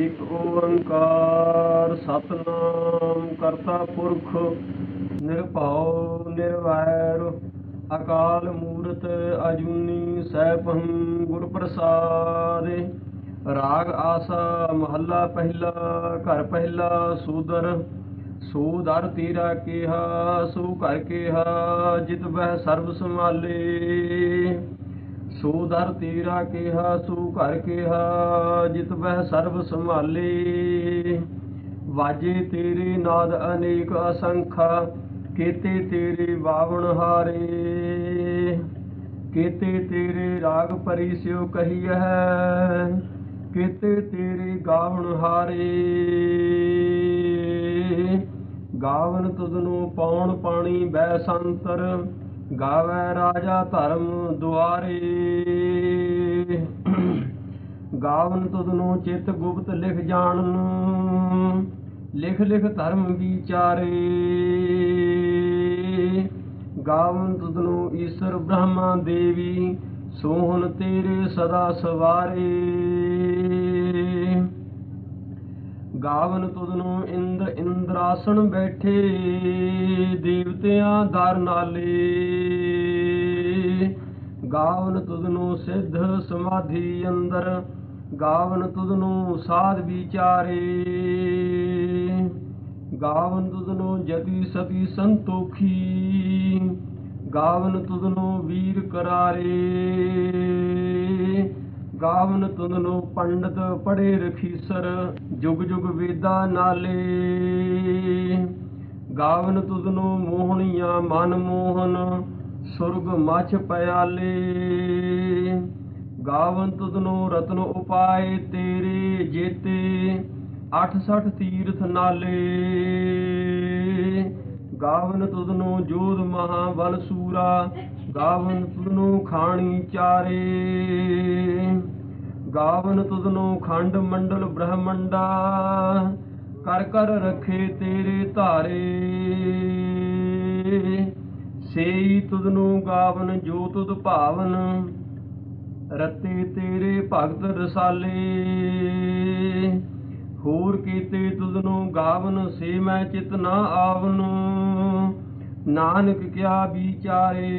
ਇਕ ਓੰਕਾਰ ਸਤਨਾਮ ਕਰਤਾ ਪੁਰਖ, ਨਿਰਭਉ, ਨਿਰਵੈਰ, ਅਕਾਲ ਮੂਰਤ ਅਜੂਨੀ ਸੈਭੰ ਗੁਰ ਪ੍ਰਸਾਦਿ। ਰਾਗ ਆਸਾ ਮਹੱਲਾ ਪਹਿਲਾ, ਘਰ ਪਹਿਲਾ ਸੂਦਰ ਸੋ ਤੀਰਾ ਕਿਹਾ, ਸੋ ਘਰ ਕਿਹਾ, ਜਿਤ ਬਹਿ ਸਰਬ ਸੰਭਾਲੇ। ਸੋ ਦਰ ਤੀਰਾ ਕੀਹਾ, ਸੋ ਘਰ ਕੀਹਾ, ਜਿਤ ਬਹਿ ਸਰਬ ਸੰਭਾਲੇ। ਵਾਜੇ ਤੇਰੇ ਨਾਦ ਅਨੇਕ ਅਸੰਖਾ, ਕੀਤੇ ਤੇਰੇ ਬਾਵਣ ਹਾਰੇ। ਕੀਤੇ ਤੇਰੇ ਰਾਗ ਪਰਿਸਿਓ ਕਹੀਐ, ਕੀਤੇ ਤੇਰੇ ਗਾਵਣ ਹਾਰੇ। ਗਾਵਨ ਤੁਧਨੂੰ ਪੌਣ ਪਾਣੀ ਬੈ ਸੰਤਰ ਗਾਵੇ ਰਾਜਾ ਧਰਮ ਦੁਆਰੇ। ਗਾਵਨ ਤੁਧਨੂੰ ਚਿਤ ਗੁਪਤ ਲਿਖ ਜਾਣਨ, ਲਿਖ ਲਿਖ ਧਰਮ ਵਿਚਾਰੇ। ਗਾਵਨ ਤੁਧਨੂੰ ਈਸ਼ਰ ਬ੍ਰਹਮਾ ਦੇਵੀ, ਸੋਹਣ ਤੇਰੇ ਸਦਾ ਸਵਾਰੇ। ਗਾਵਨ ਤੁਧਨੂੰ ਇੰਦ ਇੰਦਰਾਸਣ ਬੈਠੇ, ਦੇਵਤਿਆਂ ਦਰ ਨਾਲੇ। ਗਾਵਨ ਤੁਧਨੂੰ ਸਿੱਧ ਸਮਾਧੀ ਅੰਦਰ, ਗਾਵਨ ਤੁਧਨੂੰ ਸਾਧ ਵਿਚਾਰੇ। ਗਾਵਨ ਤੁਧਨੂੰ ਜਤੀ ਸਤੀ ਸੰਤੋਖੀ, ਗਾਵਨ ਤੁਧਨੂੰ ਵੀਰ ਕਰਾਰੇ। ਗਾਵਨ ਤੁਧਨੂੰ ਪੰਡਤ ਪੜੇ ਰਖੀਸਰ ਜੁਗ ਜੁਗ ਵੇਦਾ ਨਾਲੇ। ਗਾਵਨ ਤੁਧਨੂੰ ਮੋਹਣੀਆਂ ਮਨ ਮੋਹਨ, ਸੁਰਗ ਮਛ ਪਿਆਲੇ। ਗਾਵਨ ਤੁਧਨੂੰ ਰਤਨ ਉਪਾਏ ਤੇਰੇ ਜੇਤੇ 68 ਤੀਰਥ ਨਾਲੇ। ਗਾਵਨ ਤੁਧਨੂੰ ਜੋਧ ਮਹਾਬਲ ਸੂਰਾ, ਗਾਵਨ ਤੁਧਨੂੰ ਖਾਣੀ ਚਾਰੇ। ਗਾਵਨ ਤੁਧਨੂੰ ਖੰਡ ਮੰਡਲ ਬ੍ਰਹਮੰਡਾ, ਕਰ ਕਰ ਰਖੇ ਤੇਰੇ ਧਾਰੇ। ਸੇਈ ਤੁਧਨੂੰ ਗਾਵਨ, ਜੋ ਤੁਧ ਭਾਵਨ, ਰਤੇ ਤੇਰੇ ਭਗਤ ਰਸਾਲੇ। ਹੋਰ ਕੀਤੇ ਤੁਧਨੂੰ ਗਾਵਨ, ਸੇ ਮੈਂ ਚਿਤ ਨਾ ਆਵਨ, ਨਾਨਕ ਕਿਆ ਵਿਚਾਰੇ।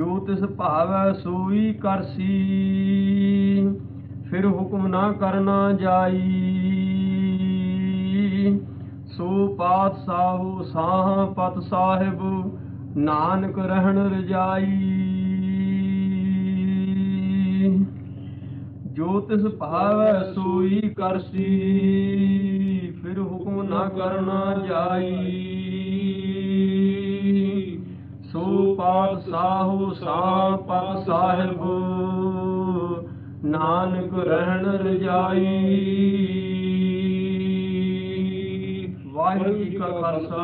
ਜੋ ਤਿਸ ਭਾਵੈ ਸੋਈ ਕਰਸੀ ਫਿਰ ਹੁਕਮ ਨਾ ਕਰਨਾ ਜਾਈ। ਸੋ ਪਾਤ ਸਾਹ ਪਤ ਸਾਹਿਬ, ਨਾਨਕ ਰਹਿਣ ਰਜਾਈ। ਜੋ ਤਿਸ ਭਾਵੈ ਸੋਈ ਕਰਸੀ ਫਿਰ ਹੁਕਮ ਨਾ ਕਰਨਾ ਜਾਈ। ਸੋ ਪਾਤ ਸਾਹੂ ਸਾਹਿਬ, ਨਾਨਕ ਰਹਿਣ ਰਜਾਈ। ਵਾਹਿਗੁਰੂ ਜੀ ਕਾ ਖਾਲਸਾ,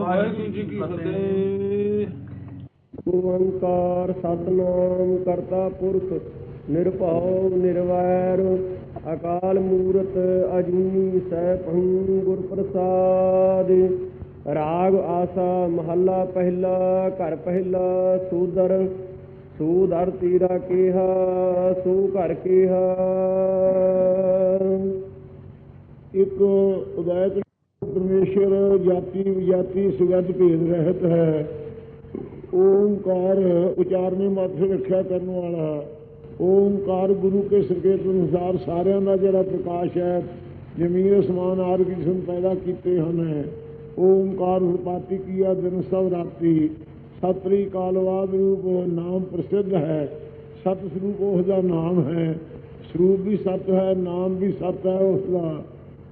ਵਾਹਿਗੁਰੂ ਜੀ ਕੀ ਫਤਿਹ। ਓੰਕਾਰ ਸਤਨਾਮ ਕਰਤਾ ਪੁਰਖ, ਨਿਰਭਉ, ਨਿਰਵੈਰ, ਅਕਾਲ ਮੂਰਤ ਅਜੂਨੀ ਸੈਭੰ ਗੁਰ ਪ੍ਰਸਾਦ ਰਾਗ ਆਸਾ ਮਹੱਲਾ ਪਹਿਲਾ, ਘਰ ਪਹਿਲਾ, ਸੂਦਰ ਸੂਦਰ ਤੀਰਾ ਕੀਹਾ, ਸੂ ਘਰ ਕੀਹਾ। ਇੱਕ ਉਦਾਇਤ ਪਰਮੇਸ਼ਰ ਜਾਤੀ ਵਿਜਾਤੀ ਸੁਗਤ ਭੇਦ ਰਹਿਤ ਹੈ। ਓਮਕਾਰ ਉਚਾਰਨੇ ਮਾਤਰ ਰੱਖਿਆ ਕਰਨ ਵਾਲਾ। ਓਮਕਾਰ ਗੁਰੂ ਕੇ ਸੰਕੇਤ ਅਨੁਸਾਰ ਸਾਰਿਆਂ ਦਾ ਜਿਹੜਾ ਪ੍ਰਕਾਸ਼ ਹੈ, ਜ਼ਮੀਨ, ਅਸਮਾਨ ਆਦਿ ਕਿਸਮ ਪੈਦਾ ਕੀਤੇ ਹਨ। ਓੰਕਾਰ ਉਪਾਤੀ ਕੀਆ ਦਿਨ ਸਭ ਰਾਤੀ। ਸਤਰੀ ਕਾਲਵਾਦ ਰੂਪ ਨਾਮ ਪ੍ਰਸਿੱਧ ਹੈ। ਸਤ ਸਰੂਪ ਉਸ ਦਾ ਨਾਮ ਹੈ। ਸਰੂਪ ਵੀ ਸਤ ਹੈ, ਨਾਮ ਵੀ ਸਤ ਹੈ ਉਸ ਦਾ।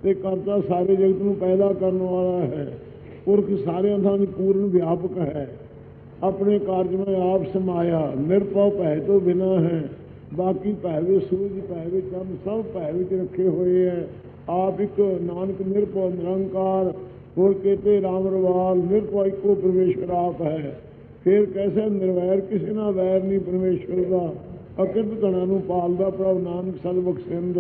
ਤੇ ਕਰਤਾ ਸਾਰੇ ਜਗਤ ਨੂੰ ਪੈਦਾ ਕਰਨ ਵਾਲਾ ਹੈ। ਪੁਰਖ ਸਾਰਿਆਂ ਦਾ ਪੂਰਨ ਵਿਆਪਕ ਹੈ। ਆਪਣੇ ਕਾਰਜ ਮੈਂ ਆਪ ਸਮਾਇਆ। ਨਿਰਭਉ ਭੈ ਤੋਂ ਬਿਨਾ ਹੈ। ਬਾਕੀ ਭੈ ਵਿੱਚ ਸੂਰਜ ਭੈ ਵਿੱਚ ਚੰਦ ਸਭ ਭੈ ਵਿੱਚ ਰੱਖੇ ਹੋਏ ਹੈ। ਆਪ ਇੱਕ ਨਾਨਕ ਨਿਰਭਉ ਨਿਰੰਕਾਰ। ਹੋਰ ਕਹਤੇ ਰਾਮ ਰਵਾਲ ਨਿਰਭਉ ਇੱਕੋ ਪਰਮੇਸ਼ਰ ਆਪ ਹੈ। ਫਿਰ ਕੈਸੇ ਨਿਰਵੈਰ, ਕਿਸੇ ਨਾਲ ਵੈਰ ਨਹੀਂ ਪਰਮੇਸ਼ਰ ਦਾ। ਅਕਿਰਤ ਗਣਾ ਨੂੰ ਪਾਲਦਾ ਪ੍ਰਭ ਨਾਨਕ ਸਤਿ ਸਿੰਧ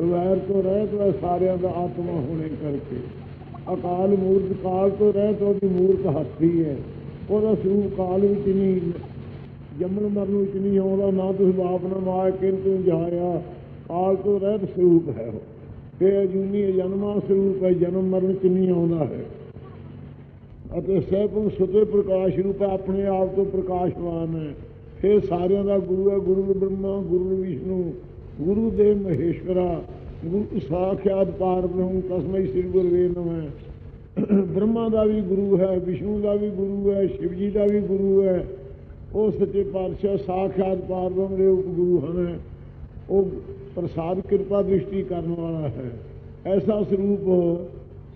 ਵੈਰ ਤੋਂ ਰਹਿਤ ਹੈ ਸਾਰਿਆਂ ਦਾ ਆਤਮਾ ਹੋਣੇ ਕਰਕੇ। ਅਕਾਲ ਮੂਰਤ, ਕਾਲ ਤੋਂ ਰਹਿਤ ਉਹਦੀ ਮੂਰਤ ਹੱਥੀ ਹੈ। ਉਹਦਾ ਸਰੂਪ ਕਾਲ ਵਿੱਚ ਨਹੀਂ। ਜੰਮਣ ਮਰਨ ਵਿੱਚ ਨਹੀਂ ਆਉਂਦਾ, ਨਾ ਤੁਸੀਂ ਬਾਪ ਨਾ ਮਾਇਆ ਕਿੰਤੂ ਜਾਇਆ। ਕਾਲ ਤੋਂ ਰਹਿਤ ਸਰੂਪ ਹੈ ਉਹ। ਤੇ ਅਜੂਨੀ ਜਨਮਾਂ ਸਰੂਪ ਹੈ ਜਨਮ ਮਰਨ ਚ ਨਹੀਂ ਆਉਂਦਾ ਹੈ। ਅਤੇ ਸਹਿਬੰ ਸੁਤੇ ਪ੍ਰਕਾਸ਼ ਰੂਪ ਹੈ, ਆਪਣੇ ਆਪ ਤੋਂ ਪ੍ਰਕਾਸ਼ਵਾਨ ਹੈ। ਫਿਰ ਸਾਰਿਆਂ ਦਾ ਗੁਰੂ ਹੈ ਗੁਰੂ ਬ੍ਰਹਮਾ ਗੁਰੂ ਵਿਸ਼ਨੂੰ ਗੁਰੂ ਦੇ ਮਹੇਸ਼ਵਰਾ ਗੁਰੂ ਸਾਖਿਆਤ ਪਾਰ ਬ੍ਰਹਮ ਤਸਮੈ ਸ੍ਰੀ ਗੁਰਵੇ ਨਮः। ਬ੍ਰਹਮਾ ਦਾ ਵੀ ਗੁਰੂ ਹੈ ਵਿਸ਼ਨੂੰ ਦਾ ਵੀ ਗੁਰੂ ਹੈ ਸ਼ਿਵ ਜੀ ਦਾ ਵੀ ਗੁਰੂ ਹੈ। ਉਹ ਸੱਚੇ ਪਾਤਸ਼ਾਹ ਸਾਖਿਆਤ ਪਾਰ ਬ੍ਰਹਮ ਦੇ ਉਪਗੁਰੂ ਹਨ। ਉਹ ਪ੍ਰਸਾਦ ਕਿਰਪਾ ਦ੍ਰਿਸ਼ਟੀ ਕਰਨ ਵਾਲਾ ਹੈ। ਐਸਾ ਸਰੂਪ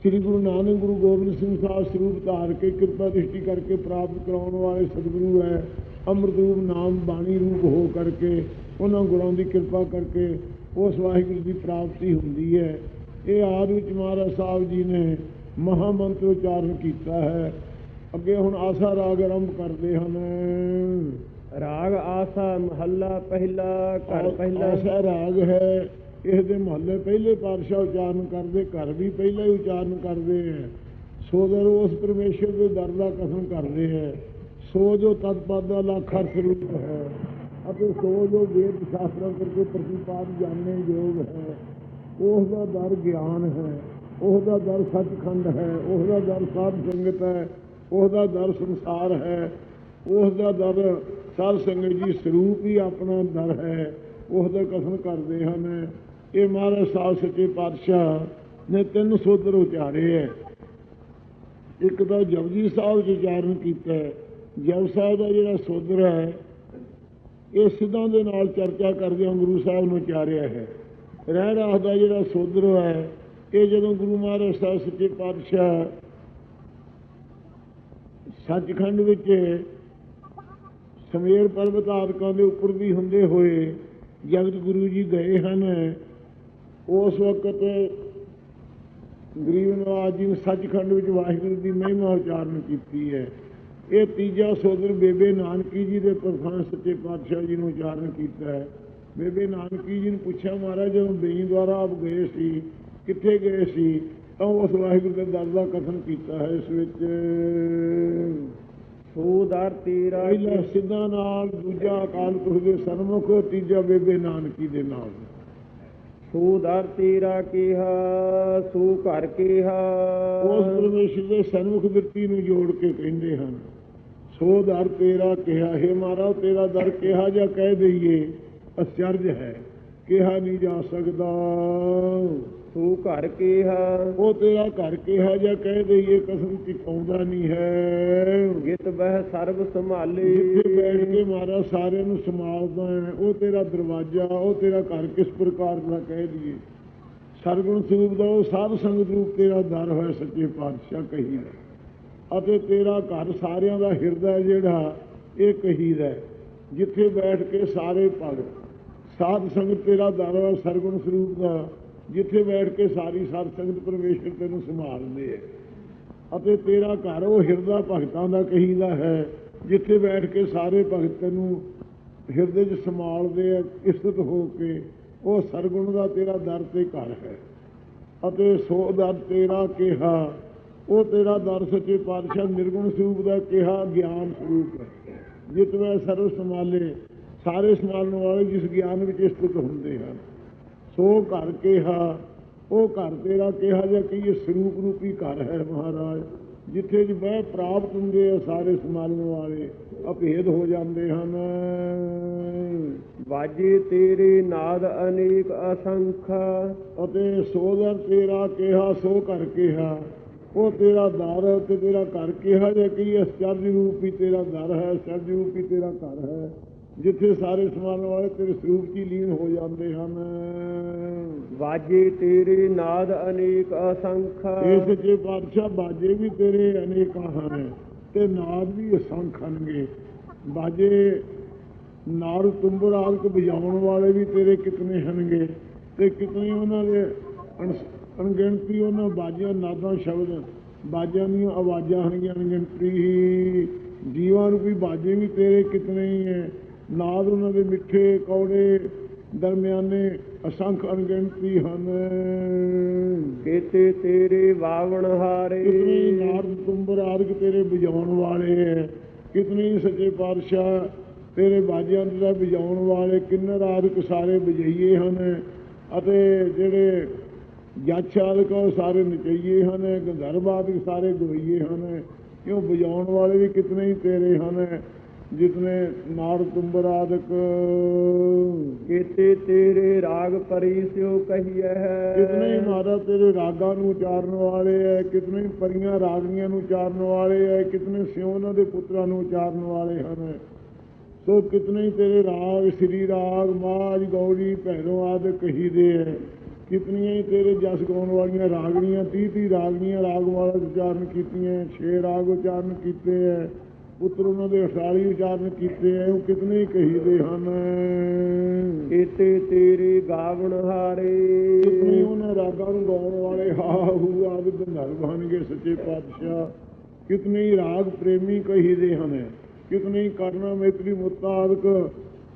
ਸ੍ਰੀ ਗੁਰੂ ਨਾਨਕ ਗੁਰੂ ਗੋਬਿੰਦ ਸਿੰਘ ਸਾਹਿਬ ਸਰੂਪ ਧਾਰ ਕੇ ਕਿਰਪਾ ਦ੍ਰਿਸ਼ਟੀ ਕਰਕੇ ਪ੍ਰਾਪਤ ਕਰਾਉਣ ਵਾਲੇ ਸਤਿਗੁਰੂ ਹੈ। ਅੰਮ੍ਰਿਤ ਰੂਪ ਨਾਮ ਬਾਣੀ ਰੂਪ ਹੋ ਕਰਕੇ ਉਹਨਾਂ ਗੁਰਾਂ ਦੀ ਕਿਰਪਾ ਕਰਕੇ ਉਸ ਵਾਹਿਗੁਰੂ ਦੀ ਪ੍ਰਾਪਤੀ ਹੁੰਦੀ ਹੈ। ਇਹ ਆਦ ਵਿੱਚ ਮਹਾਰਾਜ ਸਾਹਿਬ ਜੀ ਨੇ ਮਹਾ ਮੰਤਰ ਉਚਾਰਨ ਕੀਤਾ ਹੈ। ਅੱਗੇ ਹੁਣ ਆਸਾ ਰਾਗ ਆਰੰਭ ਕਰਦੇ ਹਨ। ਰਾਗ ਆਸਾ ਮਹੱਲਾ ਪਹਿਲਾ ਘਰ ਪਹਿਲਾ। ਐਸਾ ਰਾਗ ਹੈ ਇਸ ਦੇ ਮਹੱਲੇ ਪਹਿਲੇ ਪਾਤਸ਼ਾਹ ਉਚਾਰਨ ਕਰਦੇ ਘਰ ਵੀ ਪਹਿਲਾਂ ਹੀ ਉਚਾਰਨ ਕਰਦੇ ਹੈ। ਸੋ ਦਰ ਉਸ ਪਰਮੇਸ਼ਰ ਦੇ ਦਰ ਦਾ ਕਥਨ ਕਰਦੇ ਹੈ ਸੋ ਜੋ ਤਤ ਪਦ ਦਾ ਲੱਖਰ ਸਰੂਪ ਹੈ ਅਤੇ ਸੋ ਜੋ ਵੇਦ ਸ਼ਾਸਤਰਾਂ ਕਰਕੇ ਪ੍ਰਤੀਪਾਦ ਜਾਣਨੇ ਯੋਗ ਹੈ ਉਸ ਦਾ ਦਰ ਗਿਆਨ ਹੈ ਉਸ ਦਾ ਦਰ ਸੱਚਖੰਡ ਹੈ ਉਸ ਦਾ ਦਰ ਸਾਧ ਸੰਗਤ ਹੈ ਉਸ ਦਾ ਦਰ ਸੰਸਾਰ ਹੈ ਉਸ ਦਾ ਦਰ ਸਾਧ ਸੰਗਤ ਜੀ, ਸਰੂਪ ਹੀ ਆਪਣਾ ਦਰ ਹੈ, ਉਸ ਦਾ ਕਥਨ ਕਰਦੇ ਹਨ ਇਹ ਮਹਾਰਾਜ ਸਾਹਿਬ ਸੱਚੇ ਪਾਤਸ਼ਾਹ ਨੇ ਤਿੰਨ ਸੋਦਰ ਉਚਾਰੇ ਹੈ। ਇੱਕ ਤਾਂ ਜਪਜੀ ਸਾਹਿਬ ਚ ਉਚਾਰਨ ਕੀਤਾ ਹੈ। ਜਪ ਸਾਹਿਬ ਦਾ ਜਿਹੜਾ ਸੋਦਰ ਹੈ, ਇਹ ਸਿੱਧਾਂ ਦੇ ਨਾਲ ਚਰਚਾ ਕਰਦੇ ਗੁਰੂ ਸਾਹਿਬ ਨੂੰ ਉਚਾਰਿਆ ਹੈ। ਰਹਿ ਰਾਹ ਦਾ ਜਿਹੜਾ ਸੋਦਰ ਹੈ, ਇਹ ਜਦੋਂ ਗੁਰੂ ਮਹਾਰਾਜ ਸਾਹਿਬ ਸੱਚੇ ਪਾਤਸ਼ਾਹ ਸੱਚਖੰਡ ਵਿੱਚ ਸਮੇਰ ਪਰਬਤ ਆਦਿਕਾਂ ਦੇ ਉੱਪਰ ਵੀ ਹੁੰਦੇ ਹੋਏ ਜਗਤ ਗੁਰੂ ਜੀ ਗਏ ਹਨ। ਉਸ ਵਕਤ ਗਰੀਬ ਨਵਾਜ ਜੀ ਨੇ ਸੱਚਖੰਡ ਵਿੱਚ ਵਾਹਿਗੁਰੂ ਦੀ ਮਹਿਮਾ ਉਚਾਰਨ ਕੀਤੀ ਹੈ। ਇਹ ਤੀਜਾ ਸੋਦਰ ਬੇਬੇ ਨਾਨਕੀ ਜੀ ਦੇ ਪ੍ਰਧਾਨ ਸੱਚੇ ਪਾਤਸ਼ਾਹ ਜੀ ਨੂੰ ਉਚਾਰਨ ਕੀਤਾ ਹੈ। ਬੇਬੇ ਨਾਨਕੀ ਜੀ ਨੂੰ ਪੁੱਛਿਆ, ਮਹਾਰਾਜ, ਜਦੋਂ ਬੇਈ ਦੁਆਰਾ ਆਪ ਗਏ ਸੀ, ਕਿੱਥੇ ਗਏ ਸੀ? ਤਾਂ ਉਸ ਵਾਹਿਗੁਰੂ ਦੇ ਦਰ ਦਾ ਕਥਨ ਕੀਤਾ ਹੈ। ਇਸ ਵਿੱਚ ਸੋਦਰ ਤੇਰਾ ਪਹਿਲਾ ਸਿੱਧਾ ਨਾਲ ਦੂਜਾ ਅਕਾਲ ਪੁਰਖ ਦੇ ਸਨਮੁਖ ਤੀਜਾ ਬੇਬੇ ਨਾਨਕੀ ਦੇ ਨਾਲ। ਸੋਦਰ ਤੇਰਾ ਕੀਹਾ ਸੋ ਘਰ ਕੀਹਾ। ਉਸ ਪਰਮੇਸ਼ਰ ਦੇ ਸਨਮੁਖ ਬਿਰਤੀ ਨੂੰ ਜੋੜ ਕੇ ਕਹਿੰਦੇ ਹਨ ਸੋ ਦਰ ਤੇਰਾ ਕਿਹਾ ਹੈ ਮਾਰਾ ਤੇਰਾ ਦਰ ਕਿਹਾ ਜਾਂ ਕਹਿ ਦਈਏ ਅਚਰਜ ਹੈ ਕਿਹਾ ਨਹੀਂ ਜਾ ਸਕਦਾ। ਸੋ ਘਰ ਕੀਹਾ। ਉਹ ਤੇਰਾ ਘਰ ਕਿਹਾ ਜਾਂ ਕਹਿ ਦਈਏ ਕਸਮ ਟਿਕਾਉਂਦਾ ਨਹੀਂ ਹੈ। ਗਿਤ ਬਹਿ ਸਰਬ ਸੰਭਾਲੇ। ਜਿੱਥੇ ਬੈਠ ਕੇ ਮਾਰਾ ਸਾਰਿਆਂ ਨੂੰ ਸੰਭਾਲਦਾ ਹੈ ਉਹ ਤੇਰਾ ਦਰਵਾਜ਼ਾ ਉਹ ਤੇਰਾ ਘਰ ਕਿਸ ਪ੍ਰਕਾਰ ਦਾ ਕਹਿ ਦਈਏ। ਸਰਗੁਣ ਸਰੂਪ ਦਾ ਉਹ ਸਾਧ ਸੰਗਤ ਰੂਪ ਤੇਰਾ ਦਰ ਹੋਇਆ ਸੱਚੇ ਪਾਤਸ਼ਾਹ ਕਹੀਦਾ ਅਤੇ ਤੇਰਾ ਘਰ ਸਾਰਿਆਂ ਦਾ ਹਿਰਦਾ ਜਿਹੜਾ ਇਹ ਕਹੀਦਾ ਹੈ। ਜਿੱਥੇ ਬੈਠ ਕੇ ਸਾਰੇ ਭਗਤ ਸਾਧ ਸੰਗਤ ਤੇਰਾ ਦਰ ਹੋਇਆ ਸਰਗੁਣ ਸਰੂਪ ਦਾ ਜਿੱਥੇ ਬੈਠ ਕੇ ਸਾਰੀ ਸਾਧ ਸੰਗਤ ਪਰਮੇਸ਼ਰ ਤੈਨੂੰ ਸੰਭਾਲਦੇ ਹੈ। ਅਤੇ ਤੇਰਾ ਘਰ ਉਹ ਹਿਰਦਾ ਭਗਤਾਂ ਦਾ ਕਹੀਦਾ ਹੈ, ਜਿੱਥੇ ਬੈਠ ਕੇ ਸਾਰੇ ਭਗਤ ਤੈਨੂੰ ਹਿਰਦੇ 'ਚ ਸੰਭਾਲਦੇ ਆ ਇਸਤ ਹੋ ਕੇ ਉਹ ਸਰਗੁਣ ਦਾ ਤੇਰਾ ਦਰ ਤੇ ਘਰ ਹੈ। ਅਤੇ ਸੋ ਦਰ ਤੇਰਾ ਕਿਹਾ, ਉਹ ਤੇਰਾ ਦਰ ਸੱਚੇ ਪਾਤਸ਼ਾਹ ਨਿਰਗੁਣ ਸਰੂਪ ਦਾ ਕਿਹਾ ਗਿਆਨ ਸਰੂਪ ਹੈ। ਜਿਤ ਵਿੱਚ ਸਰਵ ਸਮਾਲੇ ਸਾਰੇ ਸੰਭਾਲਣ ਵਾਲੇ ਜਿਸ ਗਿਆਨ ਵਿੱਚ ਸਥਿਤ ਹੁੰਦੇ ਹਨ। ਸੋ ਘਰ ਕਿਹਾ ਉਹ ਘਰ ਤੇਰਾ ਕਿਹਾ ਜਾਂ ਕਿ ਇਹ ਸਰੂਪ ਰੂਪੀ ਘਰ ਹੈ ਮਹਾਰਾਜ ਜਿੱਥੇ ਜੀ ਬਹਿ ਪ੍ਰਾਪਤ ਹੁੰਦੇ ਆ ਸਾਰੇ ਸੰਭਾਲਣ ਵਾਲੇ ਅਭੇਦ ਹੋ ਜਾਂਦੇ ਹਨ। ਵਾਜੇ ਤੇਰੇ ਨਾਦ ਅਨੇਕ ਅਸੰਖ। ਅਤੇ ਸੋ ਦਰ ਤੇਰਾ ਕਿਹਾ ਸੋ ਘਰ ਕਿਹਾ। ਉਹ ਤੇਰਾ ਦਰ ਤੇ ਤੇਰਾ ਘਰ ਕਿਹਾ ਜੇ ਕਿ ਇਹ ਅਚਰਜ ਰੂਪੀ ਤੇਰਾ ਦਰ ਹੈ ਅਚਰਜ ਰੂਪੀ ਤੇਰਾ ਘਰ ਹੈ। ਜਿੱਥੇ ਸਾਰੇ ਸੰਭਾਲਣ ਵਾਲੇ ਤੇਰੇ ਸਰੂਪ 'ਚ ਹੀ ਲੀਨ ਹੋ ਜਾਂਦੇ ਹਨ। ਵਾਜੇ ਤੇਰੇ ਨਾਦ ਅਨੇਕ ਅਸੰਖ। ਇਸ ਜੇ ਬਾਦਸ਼ਾਹ ਬਾਜੇ ਵੀ ਤੇਰੇ ਅਨੇਕਾਂ ਹਨ ਤੇ ਨਾਦ ਵੀ ਅਸੰਖ ਹਨਗੇ ਬਾਜੇ ਨਾਰ ਤੁੰਬਰ ਆਦਿਕ ਵਜਾਉਣ ਵਾਲੇ ਵੀ ਤੇਰੇ ਕਿਤਨੇ ਹਨਗੇ ਤੇ ਕਿਤਨੇ ਉਹਨਾਂ ਦੇ ਅਣਗਿਣਤੀ ਉਹਨਾਂ ਬਾਜਿਆਂ ਨਾਦਾਂ ਸ਼ਬਦ ਬਾਜਿਆਂ ਦੀਆਂ ਆਵਾਜ਼ਾਂ ਹਨਗੀਆਂ ਅਣਗਿਣਤੀ ਹੀ ਜੀਵਾਂ ਰੂਪੀ ਬਾਜੇ ਵੀ ਤੇਰੇ ਕਿਤਨੇ ਹੀ ਹੈ। ਨਾਦ ਉਹਨਾਂ ਦੇ ਮਿੱਠੇ ਕੌੜੇ ਦਰਮਿਆਨੇ ਅਸੰਖ ਅਣਗਿਣਤੀ ਹਨ। ਕੇਤੇ ਤੇਰੇ ਵਾਵਣ ਹਾਰੇ। ਕਿਤਨੇ ਨਾਰਦ ਤੁੰਬਰ ਆਦਿਕ ਤੇਰੇ ਵਜਾਉਣ ਵਾਲੇ ਹੈ। ਕਿਤਨੇ ਸੱਚੇ ਪਾਤਸ਼ਾਹ ਤੇਰੇ ਬਾਜਿਆਂ ਦਾ ਵਜਾਉਣ ਵਾਲੇ ਕਿੰਨਰ ਆਦਿਕ ਸਾਰੇ ਵਜਈਏ ਹਨ ਅਤੇ ਜਿਹੜੇ ਜੱਜ ਆਦਿਕ ਉਹ ਸਾਰੇ ਨਚਈਏ ਹਨ ਗੰਧਰਵ ਆਦਿਕ ਸਾਰੇ ਗਵਈਏ ਹਨ। ਕਿਉਂ ਵਜਾਉਣ ਵਾਲੇ ਵੀ ਕਿਤਨੇ ਹੀ ਤੇਰੇ ਹਨ। ਜਿਤਨੇ ਨਾਰ ਤੁੰਬਰ ਆਦਿਕ। ਕੇਤੇ ਤੇਰੇ ਰਾਗ ਪਰੀ ਸਿਓ ਕਹੀਐ। ਕਿਤਨੇ ਮਾਤਾ ਤੇਰੇ ਰਾਗਾਂ ਨੂੰ ਉਚਾਰਨ ਵਾਲੇ ਐ ਕਿਤਨੇ ਪਰੀਆਂ ਰਾਗਨੀਆਂ ਨੂੰ ਉਚਾਰਨ ਵਾਲੇ ਐ ਕਿਤਨੇ ਸਿਉਨਾਂ ਦੇ ਪੁੱਤਰਾਂ ਨੂੰ ਉਚਾਰਨ ਵਾਲੇ ਹਨ। ਸੋ ਕਿਤਨੇ ਤੇਰੇ ਰਾਗ ਸ੍ਰੀ ਰਾਗ ਮਾਜ ਗੌੜੀ ਭੈਰੋ ਆਦਿ ਕਹੀਦੇ ਐ। ਕਿਤਨੀਆਂ ਹੀ ਤੇਰੇ ਜਸ ਗਾਉਣ ਵਾਲੀਆਂ ਰਾਗਣੀਆਂ 30 30 ਰਾਗਣੀਆਂ ਰਾਗ ਵਾਲਾ ਉਚਾਰਨ ਕੀਤੀਆਂ 6 ਰਾਗ ਉਚਾਰਨ ਕੀਤੇ ਐ। ਪੁੱਤਰ ਉਹਨਾਂ ਦੇ 48 ਉਚਾਰਨ ਕੀਤੇ ਐ ਉਹ ਕਿਤਨੇ ਕਹੀਦੇ ਹਨ। ਕੇਤੇ ਤੇਰੇ ਗਾਵਣ ਹਾਰੇ। ਕਿਤਨੇ ਉਹਨਾਂ ਰਾਗਾਂ ਨੂੰ ਗਾਉਣ ਵਾਲੇ ਹਾ ਹੂ ਆਦਿ ਗੰਧਰਵ ਬਣਗੇ ਸੱਚੇ ਪਾਤਸ਼ਾਹ। ਕਿਤਨੇ ਰਾਗ ਪ੍ਰੇਮੀ ਕਹੀਦੇ ਹਨ। ਕਿਤਨੇ ਕਰਨਾ ਮੇਤਰੀ ਮੁਤਾਦਕ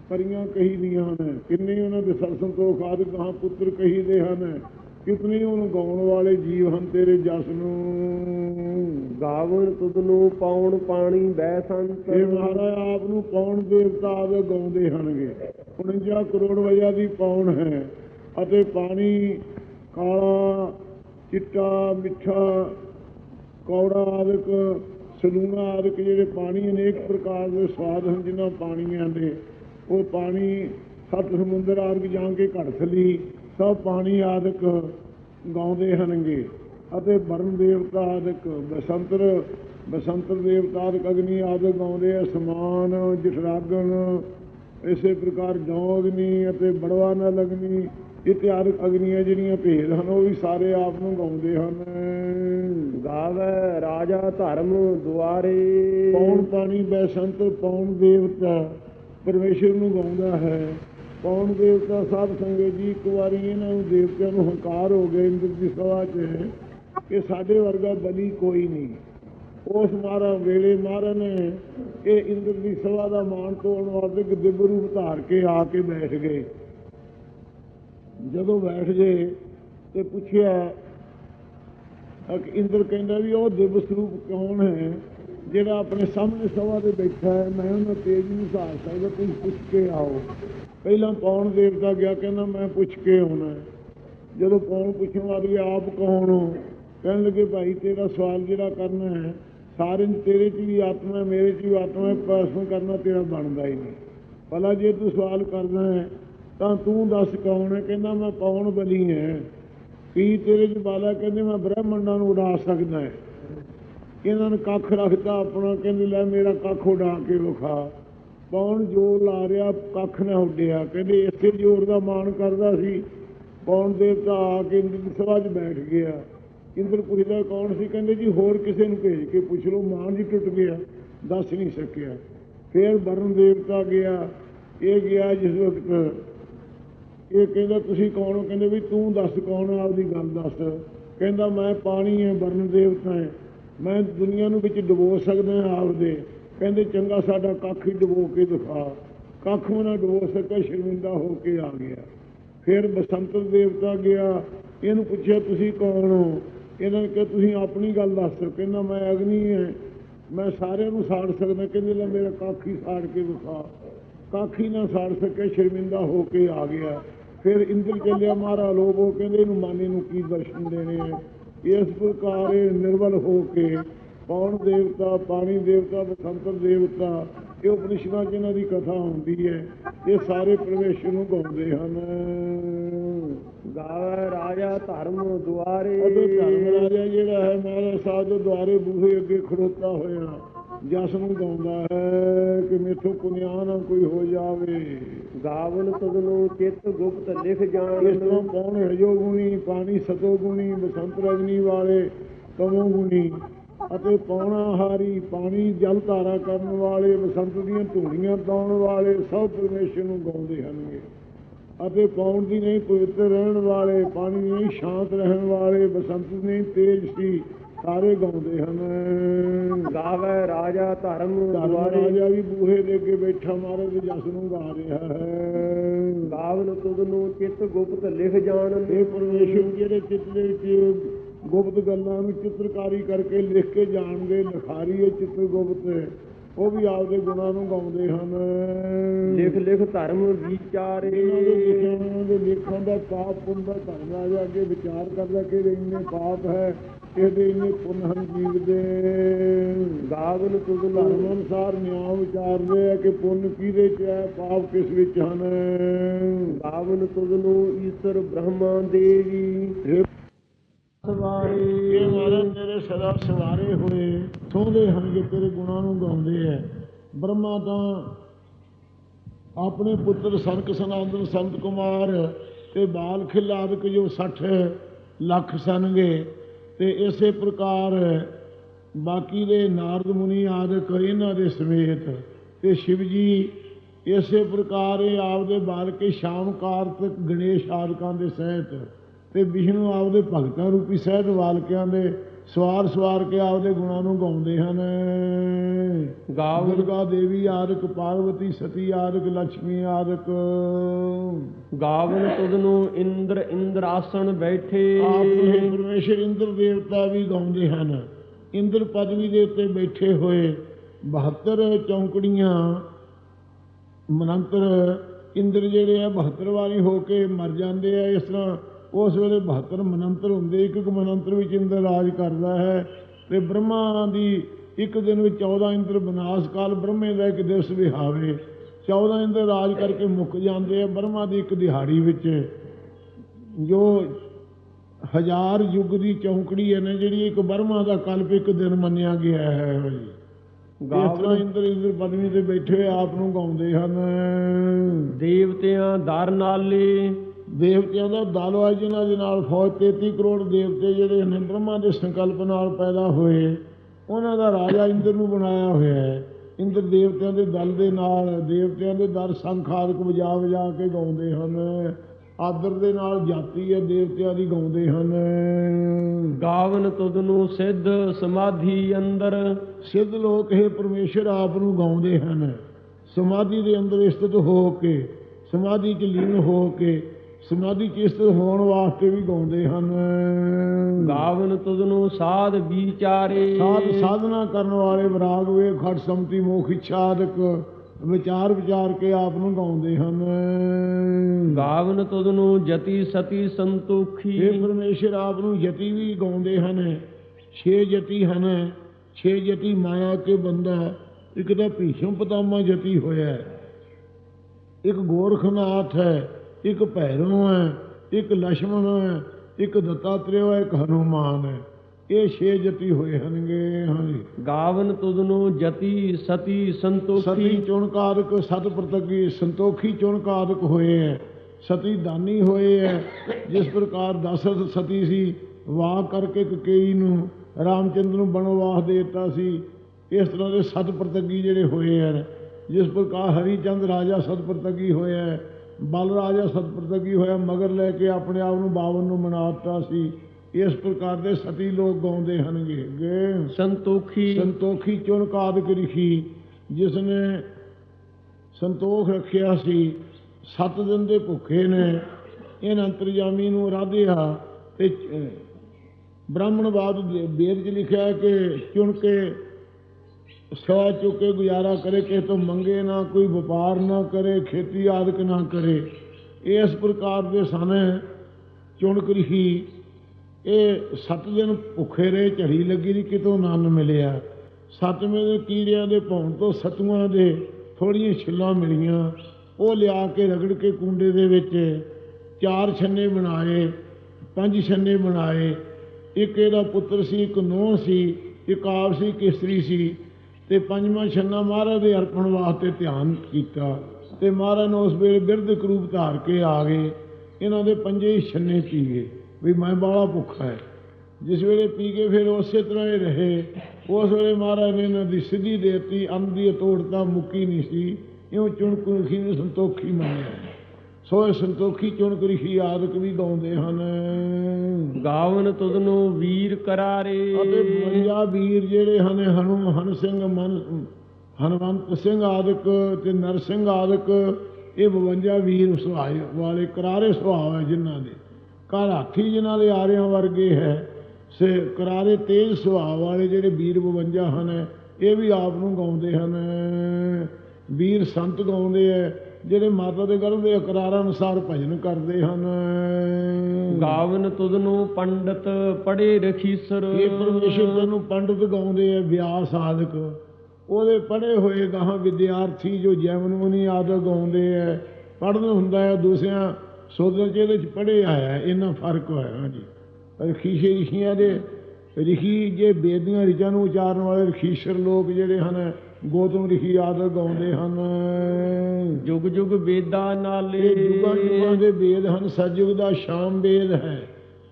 ਪਰੀਆਂ ਕਹੀਦੀਆਂ ਹਨ। ਕਿੰਨੇ ਉਹਨਾਂ ਦੇ ਸਰ ਸੰਤੋਖ ਆਦਿ ਗਾਂ ਪੁੱਤਰ ਕਹੀਦੇ ਹਨ। ਕਿਤਨੇ ਹੀ ਉਹਨੂੰ ਗਾਉਣ ਵਾਲੇ ਜੀਵ ਹਨ ਤੇਰੇ ਜਸ ਨੂੰ? ਗਾਵਣ ਤੁਧਨੂੰ ਪਾਉਣ ਪਾਣੀ ਬੈ ਸੰਤ। ਇਹ ਮਹਾਰਾਜ ਆਪ ਨੂੰ ਪੌਣ ਦੇਵਤਾ ਆਦਿ ਗਾਉਂਦੇ ਹਨਗੇ 49 ਕਰੋੜ ਵਜਾ ਦੀ ਪੌਣ ਹੈ? ਅਤੇ ਪਾਣੀ ਕਾਲਾ ਚਿੱਟਾ ਮਿੱਠਾ ਕੌੜਾ ਆਦਿਕ ਸਲੂਣਾ ਆਦਿਕ ਜਿਹੜੇ ਪਾਣੀ ਅਨੇਕ ਪ੍ਰਕਾਰ ਦੇ ਸਵਾਦ ਹਨ ਜਿਨ੍ਹਾਂ ਪਾਣੀਆਂ ਦੇ ਉਹ ਪਾਣੀ ਸੱਤ ਸਮੁੰਦਰ ਆਦਿਕ ਜਾਂ ਕੇ ਘੜਥਲੀ ਸਭ ਪਾਣੀ ਆਦਿਕ ਗਾਉਂਦੇ ਹਨਗੇ ਅਤੇ ਵਰਨ ਦੇਵਤਾ ਆਦਿਕ ਬਸੰਤਰ ਬਸੰਤਰ ਦੇਵਤਾ ਆਦਿਕ ਅਗਨੀ ਆਦਿਕ ਗਾਉਂਦੇ ਆ ਸਮਾਨ ਜਠਰਾਗਨ ਇਸੇ ਪ੍ਰਕਾਰ ਜੌਂ ਅਗਨੀ ਅਤੇ ਬੜਵਾ ਨਾਲ ਅਗਨੀ ਇਤਿਆਦਿਕ ਅਗਨੀਆਂ ਜਿਹੜੀਆਂ ਭੇਦ ਹਨ ਉਹ ਵੀ ਸਾਰੇ ਆਪ ਨੂੰ ਗਾਉਂਦੇ ਹਨ। ਗਾਵੈ ਰਾਜਾ ਧਰਮ ਦੁਆਰੇ। ਪੌਣ ਪਾਣੀ ਬੈਸੰਤ ਪੌਣ ਦੇਵਤਾ ਪਰਮੇਸ਼ਰ ਨੂੰ ਗਾਉਂਦਾ ਹੈ। ਕੌਣ ਦੇਵਤਾ? ਸਾਹਿਬ ਸੰਗਤ ਜੀ, ਇੱਕ ਵਾਰੀ ਇਹਨਾਂ ਨੂੰ ਦੇਵਤਿਆਂ ਨੂੰ ਹੰਕਾਰ ਹੋ ਗਿਆ ਇੰਦਰ ਦੀ ਸਭਾ 'ਚ ਕਿ ਸਾਡੇ ਵਰਗਾ ਬਲੀ ਕੋਈ ਨਹੀਂ। ਉਸ ਮਾਰਾ ਵੇਲੇ ਮਾਰਨ ਨੇ ਇਹ ਇੰਦਰ ਦੀ ਸਭਾ ਦਾ ਮਾਣ ਤੋੜਨ ਵਾਸਤੇ ਇੱਕ ਦਿਵ ਰੂਪ ਧਾਰ ਕੇ ਆ ਕੇ ਬੈਠ ਗਏ। ਜਦੋਂ ਬੈਠ ਗਏ ਤੇ ਪੁੱਛਿਆ ਇੰਦਰ ਕਹਿੰਦਾ ਵੀ ਉਹ ਦਿਵ ਸਰੂਪ ਕੌਣ ਹੈ? ਜਿਹੜਾ ਆਪਣੇ ਸਾਹਮਣੇ ਸਭਾ ਤੇ ਬੈਠਾ ਹੈ, ਮੈਂ ਉਹਨਾਂ ਤੇਜ ਨਹੀਂ ਸਾਰ ਸਕਦਾ, ਤੁਸੀਂ ਪੁੱਛ ਕੇ ਆਓ। ਪਹਿਲਾਂ ਕੌਣ ਦੇਵਤਾ ਗਿਆ, ਕਹਿੰਦਾ, ਮੈਂ ਪੁੱਛ ਕੇ ਆਉਣਾ ਜਦੋਂ ਕੌਣ ਪੁੱਛਣ ਲੱਗ ਆਪ ਕੌਣ ਹੋ? ਕਹਿਣ ਲੱਗੇ, ਭਾਈ, ਤੇਰਾ ਸਵਾਲ ਜਿਹੜਾ ਕਰਨਾ ਹੈ ਸਾਰੇ ਤੇਰੇ 'ਚ ਵੀ ਆਤਮਾ ਮੇਰੇ 'ਚ ਵੀ ਆਤਮਾ ਹੈ ਪ੍ਰਸ਼ਨ ਕਰਨਾ ਤੇਰਾ ਬਣਦਾ ਹੀ ਨਹੀਂ। ਭਲਾ ਜੇ ਤੂੰ ਸਵਾਲ ਕਰਨਾ ਹੈ, ਤਾਂ ਤੂੰ ਦੱਸ ਕੌਣ ਹੈ? ਕਹਿੰਦਾ, ਮੈਂ ਕੌਣ ਬਲੀ ਹੈ? ਕੀ ਤੇਰੇ 'ਚ ਬਾਲਾ? ਕਹਿੰਦੇ, ਮੈਂ ਬ੍ਰਹਮੰਡਾਂ ਨੂੰ ਉਡਾ ਸਕਦਾ ਹੈ। ਇਹਨਾਂ ਨੇ ਕੱਖ ਰੱਖਤਾ, ਆਪਣਾ ਕਹਿੰਦੇ, ਲੈ ਮੇਰਾ ਕੱਖ ਉਡਾ ਕੇ ਵਿਖਾ। ਪੌਣ ਜੋਰ ਲਾ ਰਿਹਾ, ਕੱਖ ਨਾ ਉੱਡਿਆ। ਕਹਿੰਦੇ ਇਸੇ ਜ਼ੋਰ ਦਾ ਮਾਣ ਕਰਦਾ ਸੀ। ਪੌਣ ਦੇਵਤਾ ਆ ਕੇ ਇੰਦਰ ਸਭਾ 'ਚ ਬੈਠ ਗਿਆ। ਇੰਦਰ ਪੁੱਛਦਾ, ਕੌਣ ਸੀ? ਕਹਿੰਦੇ, ਜੀ, ਹੋਰ ਕਿਸੇ ਨੂੰ ਭੇਜ ਕੇ ਪੁੱਛ ਲਓ, ਮਾਣ ਜੀ ਟੁੱਟ ਗਿਆ, ਦੱਸ ਨਹੀਂ ਸਕਿਆ। ਫਿਰ ਵਰਣ ਦੇਵਤਾ ਗਿਆ। ਇਹ ਗਿਆ ਜਿਸ ਵਕਤ, ਇਹ ਕਹਿੰਦਾ, ਤੁਸੀਂ ਕੌਣ ਹੋ? ਕਹਿੰਦੇ, ਵੀ ਤੂੰ ਦੱਸ ਕੌਣ ਆ? ਆਪਦੀ ਗੱਲ ਦੱਸ। ਕਹਿੰਦਾ, ਮੈਂ ਪਾਣੀ ਹੈ, ਵਰਣ ਦੇਵਤਾ ਹੈ। ਮੈਂ ਦੁਨੀਆ ਨੂੰ ਵਿੱਚ ਡੁਬੋ ਸਕਦਾ ਆਪਦੇ। ਕਹਿੰਦੇ, ਚੰਗਾ ਸਾਡਾ ਕੱਖ ਹੀ ਡੁਬੋ ਕੇ ਦਿਖਾ। ਕੱਖ ਵੀ ਨਾ ਡੁਬੋ ਸਕਿਆ ਸ਼ਰਮਿੰਦਾ ਹੋ ਕੇ ਆ ਗਿਆ। ਫਿਰ ਬਸੰਤ ਦੇਵਤਾ ਗਿਆ। ਇਹਨੂੰ ਪੁੱਛਿਆ, ਤੁਸੀਂ ਕੌਣ ਹੋ? ਇਹਨਾਂ ਨੇ ਕਿਹਾ, ਤੁਸੀਂ ਆਪਣੀ ਗੱਲ ਦੱਸ ਕਹਿੰਦਾ, ਮੈਂ ਅਗਨੀ ਹੈ। ਮੈਂ ਸਾਰਿਆਂ ਨੂੰ ਸਾੜ ਸਕਦਾ। ਕਹਿੰਦੇ, ਲੈ ਮੇਰਾ ਕੱਖ ਹੀ ਸਾੜ ਕੇ ਵਿਖਾ ਕੱਖ ਹੀ ਨਾ ਸਾੜ ਸਕਿਆ ਸ਼ਰਮਿੰਦਾ ਹੋ ਕੇ ਆ ਗਿਆ। ਫਿਰ ਇੰਦਰ ਚੱਲਿਆ ਮਾਰਾ ਲੋਭ ਉਹ ਕਹਿੰਦੇ, ਇਹਨੂੰ ਮਾਨੇ ਨੂੰ ਕੀ ਦਰਸ਼ਨ ਦੇਣੇ ਆ? ਇਸ ਪ੍ਰਕਾਰ ਇਹ ਨਿਰਵਲ ਹੋ ਕੇ ਪੌਣ ਦੇਵਤਾ ਪਾਣੀ ਦੇਵਤਾ ਬਸੰਤਰ ਦੇਵਤਾ ਇਹ ਉਪਨਿਸ਼ਦਾਂ 'ਚ ਇਹਨਾਂ ਦੀ ਕਥਾ ਹੁੰਦੀ ਹੈ ਇਹ ਸਾਰੇ ਪਰਮੇਸ਼ਰ ਨੂੰ ਗਾਉਂਦੇ ਹਨ। ਗਾਵੈ ਰਾਜਾ ਧਰਮ ਦੁਆਰੇ। ਅਤੇ ਧਰਮ ਰਾਜਾ ਜਿਹੜਾ ਹੈ ਮਹਾਰਾਜ ਸਾਹਿਬ ਦੇ ਦੁਆਰੇ ਬੂਹੇ ਅੱਗੇ ਖੜੋਤਾ ਹੋਇਆ। ਜਸ ਨੂੰ ਗਾਉਂਦਾ ਹੈ ਕਿ ਮੇਥੋਂ ਪੁਨਿਆ ਨਾ ਕੋਈ ਹੋ ਜਾਵੇ। ਗਾਵਣ ਤੁਧਨੂੰ ਚਿੱਤ ਗੁਪਤ ਲਿਖ ਇਸ ਤਰ੍ਹਾਂ ਜਾਣ ਕੌਣ ਰਜੋ ਗੁਣੀ ਪਾਣੀ ਸਤੋ ਗੁਣੀ ਬਸੰਤ ਰਜਨੀ ਵਾਲੇ ਤਮੋ ਗੁਣੀ। ਅਤੇ ਪੌਣਾਹਾਰੀ ਪਾਣੀ ਜਲ ਧਾਰਾ ਕਰਨ ਵਾਲੇ ਬਸੰਤ ਦੀਆਂ ਧੂਣੀਆਂ ਤਾਉਣ ਵਾਲੇ ਸਭ ਪਰਮੇਸ਼ਰ ਨੂੰ ਗਾਉਂਦੇ ਹਨਗੇ ਅਤੇ ਪੌਣ ਦੀ ਨਹੀਂ ਪਵਿੱਤਰ ਰਹਿਣ ਵਾਲੇ ਪਾਣੀ ਦੀ ਨਹੀਂ ਸ਼ਾਂਤ ਰਹਿਣ ਵਾਲੇ ਬਸੰਤ ਦੀ ਨਹੀਂ ਤੇਜ ਸੀ ਸਾਰੇ ਗਾਉਂਦੇ ਹਨ। ਗਾਵੇ ਰਾਜਾ ਧਰਮ ਦੁਆਰੇ। ਰਾਜਾ ਵੀ ਬੂਹੇ ਦੇ ਅੱਗੇ ਬੈਠਾ ਮਹਾਰਾਜ ਜਸ ਨੂੰ ਗਾ ਰਿਹਾ ਹੈ। ਗਾਵਨ ਤੁਧ ਨੂੰ ਚਿੱਤ ਗੁਪਤ ਲਿਖ ਜਾਣ। ਇਹ ਪਰਮੇਸ਼ਰ ਜਿਹੜੇ ਚਿੱਤ ਦੇ ਵਿੱਚ ਗੁਪਤ ਗੱਲਾਂ ਨੂੰ ਚਿੱਤਰਕਾਰੀ ਕਰਕੇ ਲਿਖ ਕੇ ਜਾਣਦੇ ਲਿਖਾਰੀ ਹੈ ਚਿੱਤਰ ਗੁਪਤ। ਉਹ ਵੀ ਆਪਦੇ ਗੁਣਾਂ ਨੂੰ ਗਾਉਂਦੇ ਹਨ। ਲਿਖ ਲਿਖ ਧਰਮ ਵਿਚਾਰੇ। ਇਹਨਾਂ ਦੇ ਪਾਪ ਪੁੰਨ ਦਾ ਧਰਮ ਰਾਜਾ ਅੱਗੇ ਵਿਚਾਰ ਕਰਦਾ ਕਿ ਇਹਦੇ ਇੰਨੇ ਪਾਪ ਹੈ ਇਹਦੇ ਇੰਨੇ ਪੁੰਨ ਹਨ ਜੀਵ ਦੇ। ਗਾਵਨ ਤੁਧ ਧਰਮ ਅਨੁਸਾਰ ਨਿਆਂ ਵਿਚਾਰਦੇ ਆ ਕਿ ਪੁੰਨ ਕਿਹਦੇ ਚ ਹੈ ਪਾਪ ਕਿਸ ਵਿੱਚ ਹਨ। ਗਾਵਨ ਤੁਧ ਨੂੰ ਈਸ਼ਰ ਬ੍ਰਹਮਾ ਦੇਵੀ। ਇਹ ਸਵਾਰੇ ਮਹਾਰਾਜ ਤੇਰੇ ਸਦਾ ਸਵਾਰੇ ਹੋਏ। ਸੋਹਦੇ ਹਨ ਕਿ ਤੇਰੇ ਗੁਣਾਂ ਨੂੰ ਗਾਉਂਦੇ ਐ। ਬ੍ਰਹਮਾ ਤਾਂ ਆਪਣੇ ਪੁੱਤਰ ਸੰਤ ਸਨਾਤਨ ਸੰਤ ਕੁਮਾਰ ਤੇ ਬਾਲ ਖਿਲਾਦਕ ਜੋ 60 ਲੱਖ ਸਨਗੇ ਤੇ ਇਸੇ ਪ੍ਰਕਾਰ ਬਾਕੀ ਦੇ ਨਾਰਦ ਮੁਨੀ ਆਦਿਕ ਇਹਨਾਂ ਦੇ ਸਮੇਤ ਤੇ ਸ਼ਿਵ ਜੀ ਇਸੇ ਪ੍ਰਕਾਰ ਇਹ ਆਪਦੇ ਬਾਲਕੇ ਸ਼ਾਮ ਕਾਰਤਿਕ ਗਣੇਸ਼ ਆਦਿਕਾਂ ਦੇ ਸਹਿਤ ਤੇ ਵਿਸ਼ਨੂੰ ਆਪਦੇ ਭਗਤਾਂ ਰੂਪੀ ਸਹਿਤ ਬਾਲਕਿਆਂ ਦੇ ਸਵਾਰ ਸਵਾਰ ਕੇ ਆਪਦੇ ਗੁਣਾਂ ਨੂੰ ਗਾਉਂਦੇ ਹਨ। ਗਾਵਨ ਦੁਰਗਾ ਦੇਵੀ ਆਦਿਕ ਪਾਰਵਤੀ ਸਤੀ ਆਦਿਕ ਲక్ష్ਮੀ ਆਦਿਕ। ਗਾਵਨ ਤੁਧ ਨੂੰ ਇੰਦਰ ਇੰਦਰਾਸਣ ਬੈਠੇ। ਆਪ ਹੀ ਪਰਮੇਸ਼ਰ ਇੰਦਰ ਦੇਵਤਾ ਵੀ ਗਾਉਂਦੇ ਹਨ। ਇੰਦਰ ਪਦਵੀ ਦੇ ਉੱਤੇ ਬੈਠੇ ਹੋਏ 72 ਚੌਂਕੜੀਆਂ। ਮਨੰਤਰ ਇੰਦਰ ਜਿਹੜੇ ਆ 72 ਵਾਰੀ ਹੋ ਕੇ ਮਰ ਜਾਂਦੇ ਆ। ਇਸ ਤਰ੍ਹਾਂ ਉਸ ਵੇਲੇ 72 ਮਨੰਤਰ ਹੁੰਦੇ ਇੱਕ ਇੱਕ ਮਨੰਤਰ ਵਿੱਚ ਇੰਦਰ ਰਾਜ ਕਰਦਾ ਹੈ ਤੇ ਬ੍ਰਹਮਾ ਦੀ ਇੱਕ ਦਿਨ ਵਿੱਚ 14 ਇੰਦਰ ਵਿਨਾਸ਼ ਕਾਲ ਬ੍ਰਹਮੇ ਦਾ ਇੱਕ ਦਿਵਸ ਵਿਹਾਵੇ 14 ਇੰਦਰ ਰਾਜ ਕਰਕੇ ਮੁੱਕ ਜਾਂਦੇ ਆ ਬ੍ਰਹਮਾ ਦੀ ਇੱਕ ਦਿਹਾੜੀ ਵਿੱਚ। ਜੋ ਹਜ਼ਾਰ ਯੁੱਗ ਦੀ ਚੌਂਕੜੀ ਹੈ ਨਾ ਜਿਹੜੀ ਇੱਕ ਬਰਮਾ ਦਾ ਕਲਪ ਇੱਕ ਦਿਨ ਮੰਨਿਆ ਗਿਆ ਹੈ। ਤਰ੍ਹਾਂ ਗਾਵਨ ਇੰਦਰ ਇੰਦਰ ਪਦਵੀ ਤੇ ਬੈਠੇ ਆਪ ਨੂੰ ਗਾਉਂਦੇ ਹਨ। ਦੇਵਤਿਆਂ ਦਰ ਨਾਲੇ ਦੇਵਤਿਆਂ ਦਾ ਦਲ ਆ ਜਿਨ੍ਹਾਂ ਦੇ ਨਾਲ ਫੌਜ 33 ਕਰੋੜ ਦੇਵਤੇ ਜਿਹੜੇ ਨੇ ਬ੍ਰਹਮਾ ਦੇ ਸੰਕਲਪ ਨਾਲ ਪੈਦਾ ਹੋਏ ਉਹਨਾਂ ਦਾ ਰਾਜਾ ਇੰਦਰ ਨੂੰ ਬਣਾਇਆ ਹੋਇਆ ਹੈ। ਇੰਦਰ ਦੇਵਤਿਆਂ ਦੇ ਦਲ ਦੇ ਨਾਲ ਦੇਵਤਿਆਂ ਦੇ ਦਰ ਸੰਖ ਆਦਿਕ ਵਜਾ ਵਜਾ ਕੇ ਗਾਉਂਦੇ ਹਨ। ਆਦਰ ਦੇ ਨਾਲ ਜਾਤੀ ਹੈ ਦੇਵਤਿਆਂ ਦੀ ਗਾਉਂਦੇ ਹਨ। ਗਾਵਨ ਤੁਧ ਨੂੰ ਸਿੱਧ ਸਮਾਧੀ ਅੰਦਰ। ਸਿੱਧ ਲੋਕ ਇਹ ਪਰਮੇਸ਼ਰ ਆਪ ਨੂੰ ਗਾਉਂਦੇ ਹਨ। ਸਮਾਧੀ ਦੇ ਅੰਦਰ ਸਥਿਤ ਹੋ ਕੇ ਸਮਾਧੀ 'ਚ ਲੀਨ ਹੋ ਕੇ ਸਮਾਧੀ 'ਚ ਸਥਿਤ ਹੋਣ ਵਾਸਤੇ ਵੀ ਗਾਉਂਦੇ ਹਨ। ਗਾਵਨ ਤੁਧ ਨੂੰ ਸਾਧ ਵਿਚਾਰੇ। ਸਾਧ ਸਾਧਨਾ ਕਰਨ ਵਾਲੇ ਵਿਰਾਗ ਵੇ ਖੜ ਸੰਮਤੀ ਮੋਖ ਇੱਛਾ ਆਦਿਕ ਵਿਚਾਰ ਵਿਚਾਰ ਕੇ ਆਪ ਨੂੰ ਗਾਉਂਦੇ ਹਨ। ਗਾਵਨ ਤੁਧ ਨੂੰ ਜਤੀ ਸਤੀ ਸੰਤੋਖੀ। ਇਹ ਪਰਮੇਸ਼ਰ ਆਪ ਨੂੰ ਯਤੀ ਵੀ ਗਾਉਂਦੇ ਹਨ। ਛੇ ਯਤੀ ਹਨ। ਛੇ ਯਤੀ ਮਾਇਆ ਕੇ ਬੰਦਾ ਇੱਕ ਤਾਂ ਭੀਸ਼ਮ ਪਤਾਮਾ ਯਤੀ ਹੋਇਆ। ਇੱਕ ਗੋਰਖਨਾਥ ਹੈ। ਇੱਕ ਭੈਰੋਂ ਹੈ ਇੱਕ ਲక్ష్మణ ਹੈ ਇੱਕ ਦਤਾਤ੍ਰਿਓ ਹੈ ਇੱਕ ਹਨੂਮਾਨ ਹੈ। ਇਹ ਛੇ ਜਤੀ ਹੋਏ ਹਨਗੇ ਹਾਂਜੀ। ਗਾਵਨ ਤੁਦਨੋ ਜਤੀ ਸਤੀ ਸੰਤੋਖੀ। ਸਤੀ ਚੁਣ ਕਾਰਕ ਸਤ ਪ੍ਰਤਕੀ ਸੰਤੋਖੀ ਚੁਣ ਕਾਰਕ ਹੋਏ ਹੈ। ਸਤੀ ਦਾਨੀ ਹੋਏ ਹੈ। ਜਿਸ ਪ੍ਰਕਾਰ ਦਸ ਸਤੀ ਸੀ ਵਾਹ ਕਰਕੇ ਕਕੇਈ ਨੂੰ ਰਾਮਚੰਦਰ ਨੂੰ ਬਨਵਾਸ ਦੇ ਦਿੱਤਾ ਸੀ ਇਸ ਤਰ੍ਹਾਂ ਦੇ ਸਤ ਪ੍ਰਤਕੀ ਜਿਹੜੇ ਹੋਏ ਹਨ। ਜਿਸ ਪ੍ਰਕਾਰ ਹਰੀ ਚੰਦ ਰਾਜਾ ਸਤ ਪ੍ਰਤਕੀ ਹੋਇਆ ਹੈ ਬਲ ਰਾਜਾ ਸਤ ਪ੍ਰਤਗੀ ਹੋਇਆ ਮਗਰ ਲੈ ਕੇ ਆਪਣੇ ਆਪ ਨੂੰ ਬਾਵਨ ਨੂੰ ਮਨਾ ਦਿੱਤਾ ਸੀ। ਇਸ ਪ੍ਰਕਾਰ ਦੇ ਸਤੀ ਲੋਕ ਗਾਉਂਦੇ ਹਨਗੇ। ਗੇ ਸੰਤੋਖੀ। ਸੰਤੋਖੀ ਚੁਣਕਾਦਿਕ ਲਿਖੀ ਜਿਸ ਨੇ ਸੰਤੋਖ ਰੱਖਿਆ ਸੀ ਸੱਤ ਦਿਨ ਦੇ ਭੁੱਖੇ ਨੇ ਇਹਨਾਂ ਅੰਤਰਜਾਮੀ ਨੂੰ ਆਰਾਧਿਆ ਤੇ ਬ੍ਰਾਹਮਣਵਾਦ ਦੇ ਵੇਦ 'ਚ ਲਿਖਿਆ ਕਿ ਚੁਣ ਕੇ ਸਵਾ ਚੁੱਕੇ ਗੁਜ਼ਾਰਾ ਕਰੇ, ਕਿਸੇ ਤੋਂ ਮੰਗੇ ਨਾ, ਕੋਈ ਵਪਾਰ ਨਾ ਕਰੇ, ਖੇਤੀ ਆਦਿਕ ਨਾ ਕਰੇ। ਇਸ ਪ੍ਰਕਾਰ ਦੇ ਸਨ। ਚੁਣਕ ਰਹੀ ਇਹ ਸੱਤ ਦਿਨ ਭੁੱਖੇ ਰਹੇ, ਝੜੀ ਲੱਗੀ ਦੀ ਕਿਤੋਂ ਨੰਨ ਮਿਲਿਆ। ਸਤਵੇਂ ਦੇ ਕੀੜਿਆਂ ਦੇ ਭੌਣ ਤੋਂ ਸਤੂਆਂ ਦੇ ਥੋੜੀਆਂ ਛਿੱਲਾਂ ਮਿਲੀਆਂ। ਉਹ ਲਿਆ ਕੇ ਰਗੜ ਕੇ ਕੁੰਡੇ ਦੇ ਵਿੱਚ ਚਾਰ ਛੰਨੇ ਬਣਾਏ, ਪੰਜ ਛੰਨੇ ਬਣਾਏ। ਇੱਕ ਇਹਦਾ ਪੁੱਤਰ ਸੀ, ਇੱਕ ਨੂੰਹ ਸੀ, ਇੱਕ ਆਪ ਸੀ, ਇੱਕ ਸੀ। ਤੇ ਪੰਜਵਾਂ ਛੰਨਾ ਮਹਾਰਾਜ ਦੇ ਅਰਪਣ ਵਾਸਤੇ ਧਿਆਨ ਕੀਤਾ ਤੇ ਮਹਾਰਾਜ ਨੂੰ ਉਸ ਵੇਲੇ ਬਿਰਧ ਕਰੂਪ ਧਾਰ ਕੇ ਆ ਗਏ। ਇਹਨਾਂ ਦੇ ਪੰਜੇ ਛੰਨੇ ਪੀ ਗਏ ਵੀ ਮੈਂ ਬਾਹਲਾ ਭੁੱਖਾ ਹੈ। ਜਿਸ ਵੇਲੇ ਪੀ ਕੇ ਫਿਰ ਉਸੇ ਤਰ੍ਹਾਂ ਹੀ ਰਹੇ। ਉਸ ਵੇਲੇ ਮਹਾਰਾਜ ਨੇ ਇਹਨਾਂ ਦੀ ਸਿੱਧੀ ਦੇਤੀ ਅੰਨ ਦੀ ਤੋੜ ਮੁੱਕੀ ਨਹੀਂ ਸੀ। ਇਉਂ ਚੁਣਕ ਰਿਖੀ ਨੂੰ ਸੰਤੋਖੀ ਮੰਨਿਆ। ਸੋ ਇਹ ਸੰਤੋਖੀ ਚੁਣਕ ਰਿਖੀ ਆਦਿਕ ਵੀ ਗਾਉਂਦੇ ਹਨ। ਗਾਵਨ ਤੁਧਨੂੰ ਵੀਰ ਕਰਾਰੇ। ਅਤੇ 52 ਵੀਰ ਜਿਹੜੇ ਹਨ ਹਨੂ ਹਨ ਸਿੰਘ ਮਨ ਹਨਵੰਤ ਸਿੰਘ ਆਦਿਕ ਤੇ ਨਰ ਸਿੰਘ ਆਦਿਕ ਇਹ 52 ਵੀਰ ਸੁਹਾਏ ਵਾਲੇ ਕਰਾਰੇ ਸੁਭਾਅ ਹੈ ਜਿਨ੍ਹਾਂ ਦੇ। ਘਰ ਹਾਥੀ ਜਿਨ੍ਹਾਂ ਦੇ ਆਰਿਆਂ ਵਰਗੇ ਹੈ ਸੇ ਕਰਾਰੇ ਤੇਜ਼ ਸੁਭਾਅ ਵਾਲੇ ਜਿਹੜੇ ਵੀਰ 52 ਹਨ ਇਹ ਵੀ ਆਪ ਨੂੰ ਗਾਉਂਦੇ ਹਨ। ਵੀਰ ਸੰਤ ਗਾਉਂਦੇ ਹੈ ਜਿਹੜੇ ਮਾਤਾ ਦੇ ਗਰਭ ਦੇ ਇਕਰਾਰਾਂ ਅਨੁਸਾਰ ਭਜਨ ਕਰਦੇ ਹਨ। ਗਾਵਨ ਤੁਧਨੂੰ ਪੰਡਤ ਪੜੇ ਰਖੀਸਰ ਇਹ ਪਰਮੇਸ਼ਰ ਤੈਨੂੰ ਪੰਡਤ ਗਾਉਂਦੇ ਆ ਵਿਆਸ ਆਦਿਕ। ਉਹਦੇ ਪੜ੍ਹੇ ਹੋਏ ਗਾਹਾਂ ਵਿਦਿਆਰਥੀ ਜੋ ਜੈਵਨ ਮੁਨੀ ਆਦਿਕ ਗਾਉਂਦੇ ਆ। ਪੜ੍ਹਨ ਹੁੰਦਾ ਹੈ ਦੂਸਰਿਆਂ ਸੋਦਰ ਚ ਇਹਦੇ ਚ ਪੜ੍ਹੇ ਆਇਆ ਇੰਨਾ ਫ਼ਰਕ ਹੋਇਆ ਜੀ। ਰਖੀਸ਼ੇ ਰਿਸ਼ੀਆਂ ਦੇ ਰਿਸ਼ੀ ਜੇ ਬੇਦੀਆਂ ਰਿਚਾਂ ਨੂੰ ਉਚਾਰਨ ਵਾਲੇ ਰਖੀਸ਼ਰ ਲੋਕ ਜਿਹੜੇ ਹਨ ਗੌਤਮ ਰਿਸ਼ੀ ਆਦਿਕ ਗਾਉਂਦੇ ਹਨ ਜੁਗ ਜੁਗ ਵੇਦਾਂ ਨਾਲੇ ਯੁਗਾਂ ਯੁਗਾਂ ਦੇ ਵੇਦ ਹਨ ਸਤਿਯੁਗ ਦਾ ਸ਼ਾਮ ਵੇਦ ਹੈ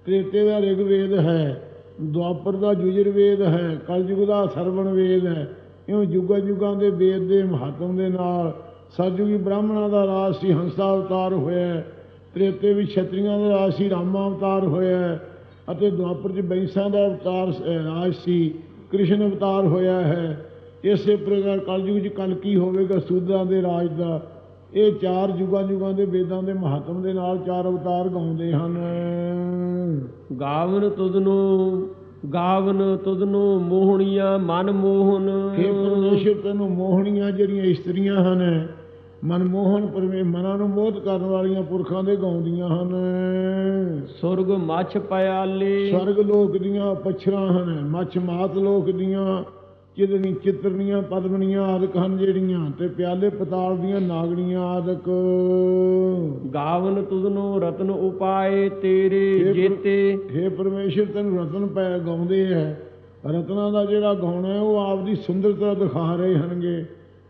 ਤ੍ਰੇਤੇ ਦਾ ਰਿਗ ਵੇਦ ਹੈ ਦੁਆਪਰ ਦਾ ਯੁਜਰ ਵੇਦ ਹੈ ਕਲਯੁਗ ਦਾ ਸਰਵਣ ਵੇਦ ਹੈ ਇਉਂ ਯੁਗਾਂ ਯੁਗਾਂ ਦੇ ਵੇਦ ਦੇ ਮਹੱਤਵ ਦੇ ਨਾਲ ਸਤਿਯੁਗੀ ਬ੍ਰਾਹਮਣਾਂ ਦਾ ਰਾਜ ਸੀ ਹੰਸਾ ਅਵਤਾਰ ਹੋਇਆ। ਤ੍ਰੇਤੇ ਵਿੱਚ ਛਤਰੀਆਂ ਦਾ ਰਾਜ ਸੀ ਰਾਮਾ ਅਵਤਾਰ ਹੋਇਆ। ਅਤੇ ਦੁਆਪਰ ਚ ਬੈਂਸਾਂ ਦਾ ਅਵਤਾਰ ਰਾਜ ਸੀ ਕ੍ਰਿਸ਼ਨ ਅਵਤਾਰ ਹੋਇਆ ਹੈ ਇਸੇ ਪ੍ਰਕਾਰ ਕਲਯੁਗ ਚ ਕਲਕੀ ਹੋਵੇਗਾ ਸੂਦਰਾਂ ਦੇ ਰਾਜ ਦਾ? ਇਹ ਚਾਰ ਯੁਗਾਂ ਯੁਗਾਂ ਦੇ ਵੇਦਾਂ ਦੇ ਮਹੱਤਵ ਦੇ ਨਾਲ ਚਾਰ ਅਵਤਾਰ ਗਾਉਂਦੇ ਹਨ। ਗਾਵਨ ਤੁਧਨੂੰ ਗਾਵਨ ਤੁਧਨੂੰ ਮੋਹਣੀਆਂ ਮਨ ਮੋਹਨ। ਇਹ ਪਰਮੇਸ਼ਰ ਤੈਨੂੰ ਮੋਹਣੀਆਂ ਜਿਹੜੀਆਂ ਇਸਤਰੀਆਂ ਹਨ ਮਨਮੋਹਨ ਪਰਮੇ ਮਨਾਂ ਨੂੰ ਮੋਹਿਤ ਕਰਨ ਵਾਲੀਆਂ ਪੁਰਖਾਂ ਦੇ ਗਾਉਂਦੀਆਂ ਹਨ। ਸੁਰਗ ਮੱਛ ਪਿਆਲੇ। ਸਵਰਗ ਲੋਕ ਦੀਆਂ ਪਛਰਾਂ ਹਨ ਮੱਛ ਮਾਤ ਲੋਕ ਦੀਆਂ। ਚਿਦਨੀ ਚਿਤਰਨੀਆਂ ਪਦਮਨੀਆਂ ਆਦਿਕ ਹਨ ਜਿਹੜੀਆਂ ਤੇ ਪਿਆਲੇ ਪਤਾਲ ਦੀਆਂ ਨਾਗਣੀਆਂ ਆਦਿਕ। ਗਾਵਨ ਤੁਧਨੂੰ ਰਤਨ ਉਪਾਏ ਤੇਰੇ ਜੇਤੇ। ਹੇ ਪਰਮੇਸ਼ਰ ਤੈਨੂੰ ਰਤਨ ਪੈ ਗਾਉਂਦੇ ਐ ਰਤਨਾਂ ਦਾ ਜਿਹੜਾ ਗਾਉਣਾ ਹੈ ਉਹ ਆਪਦੀ ਸੁੰਦਰਤਾ ਦਿਖਾ ਰਹੇ ਹਨਗੇ।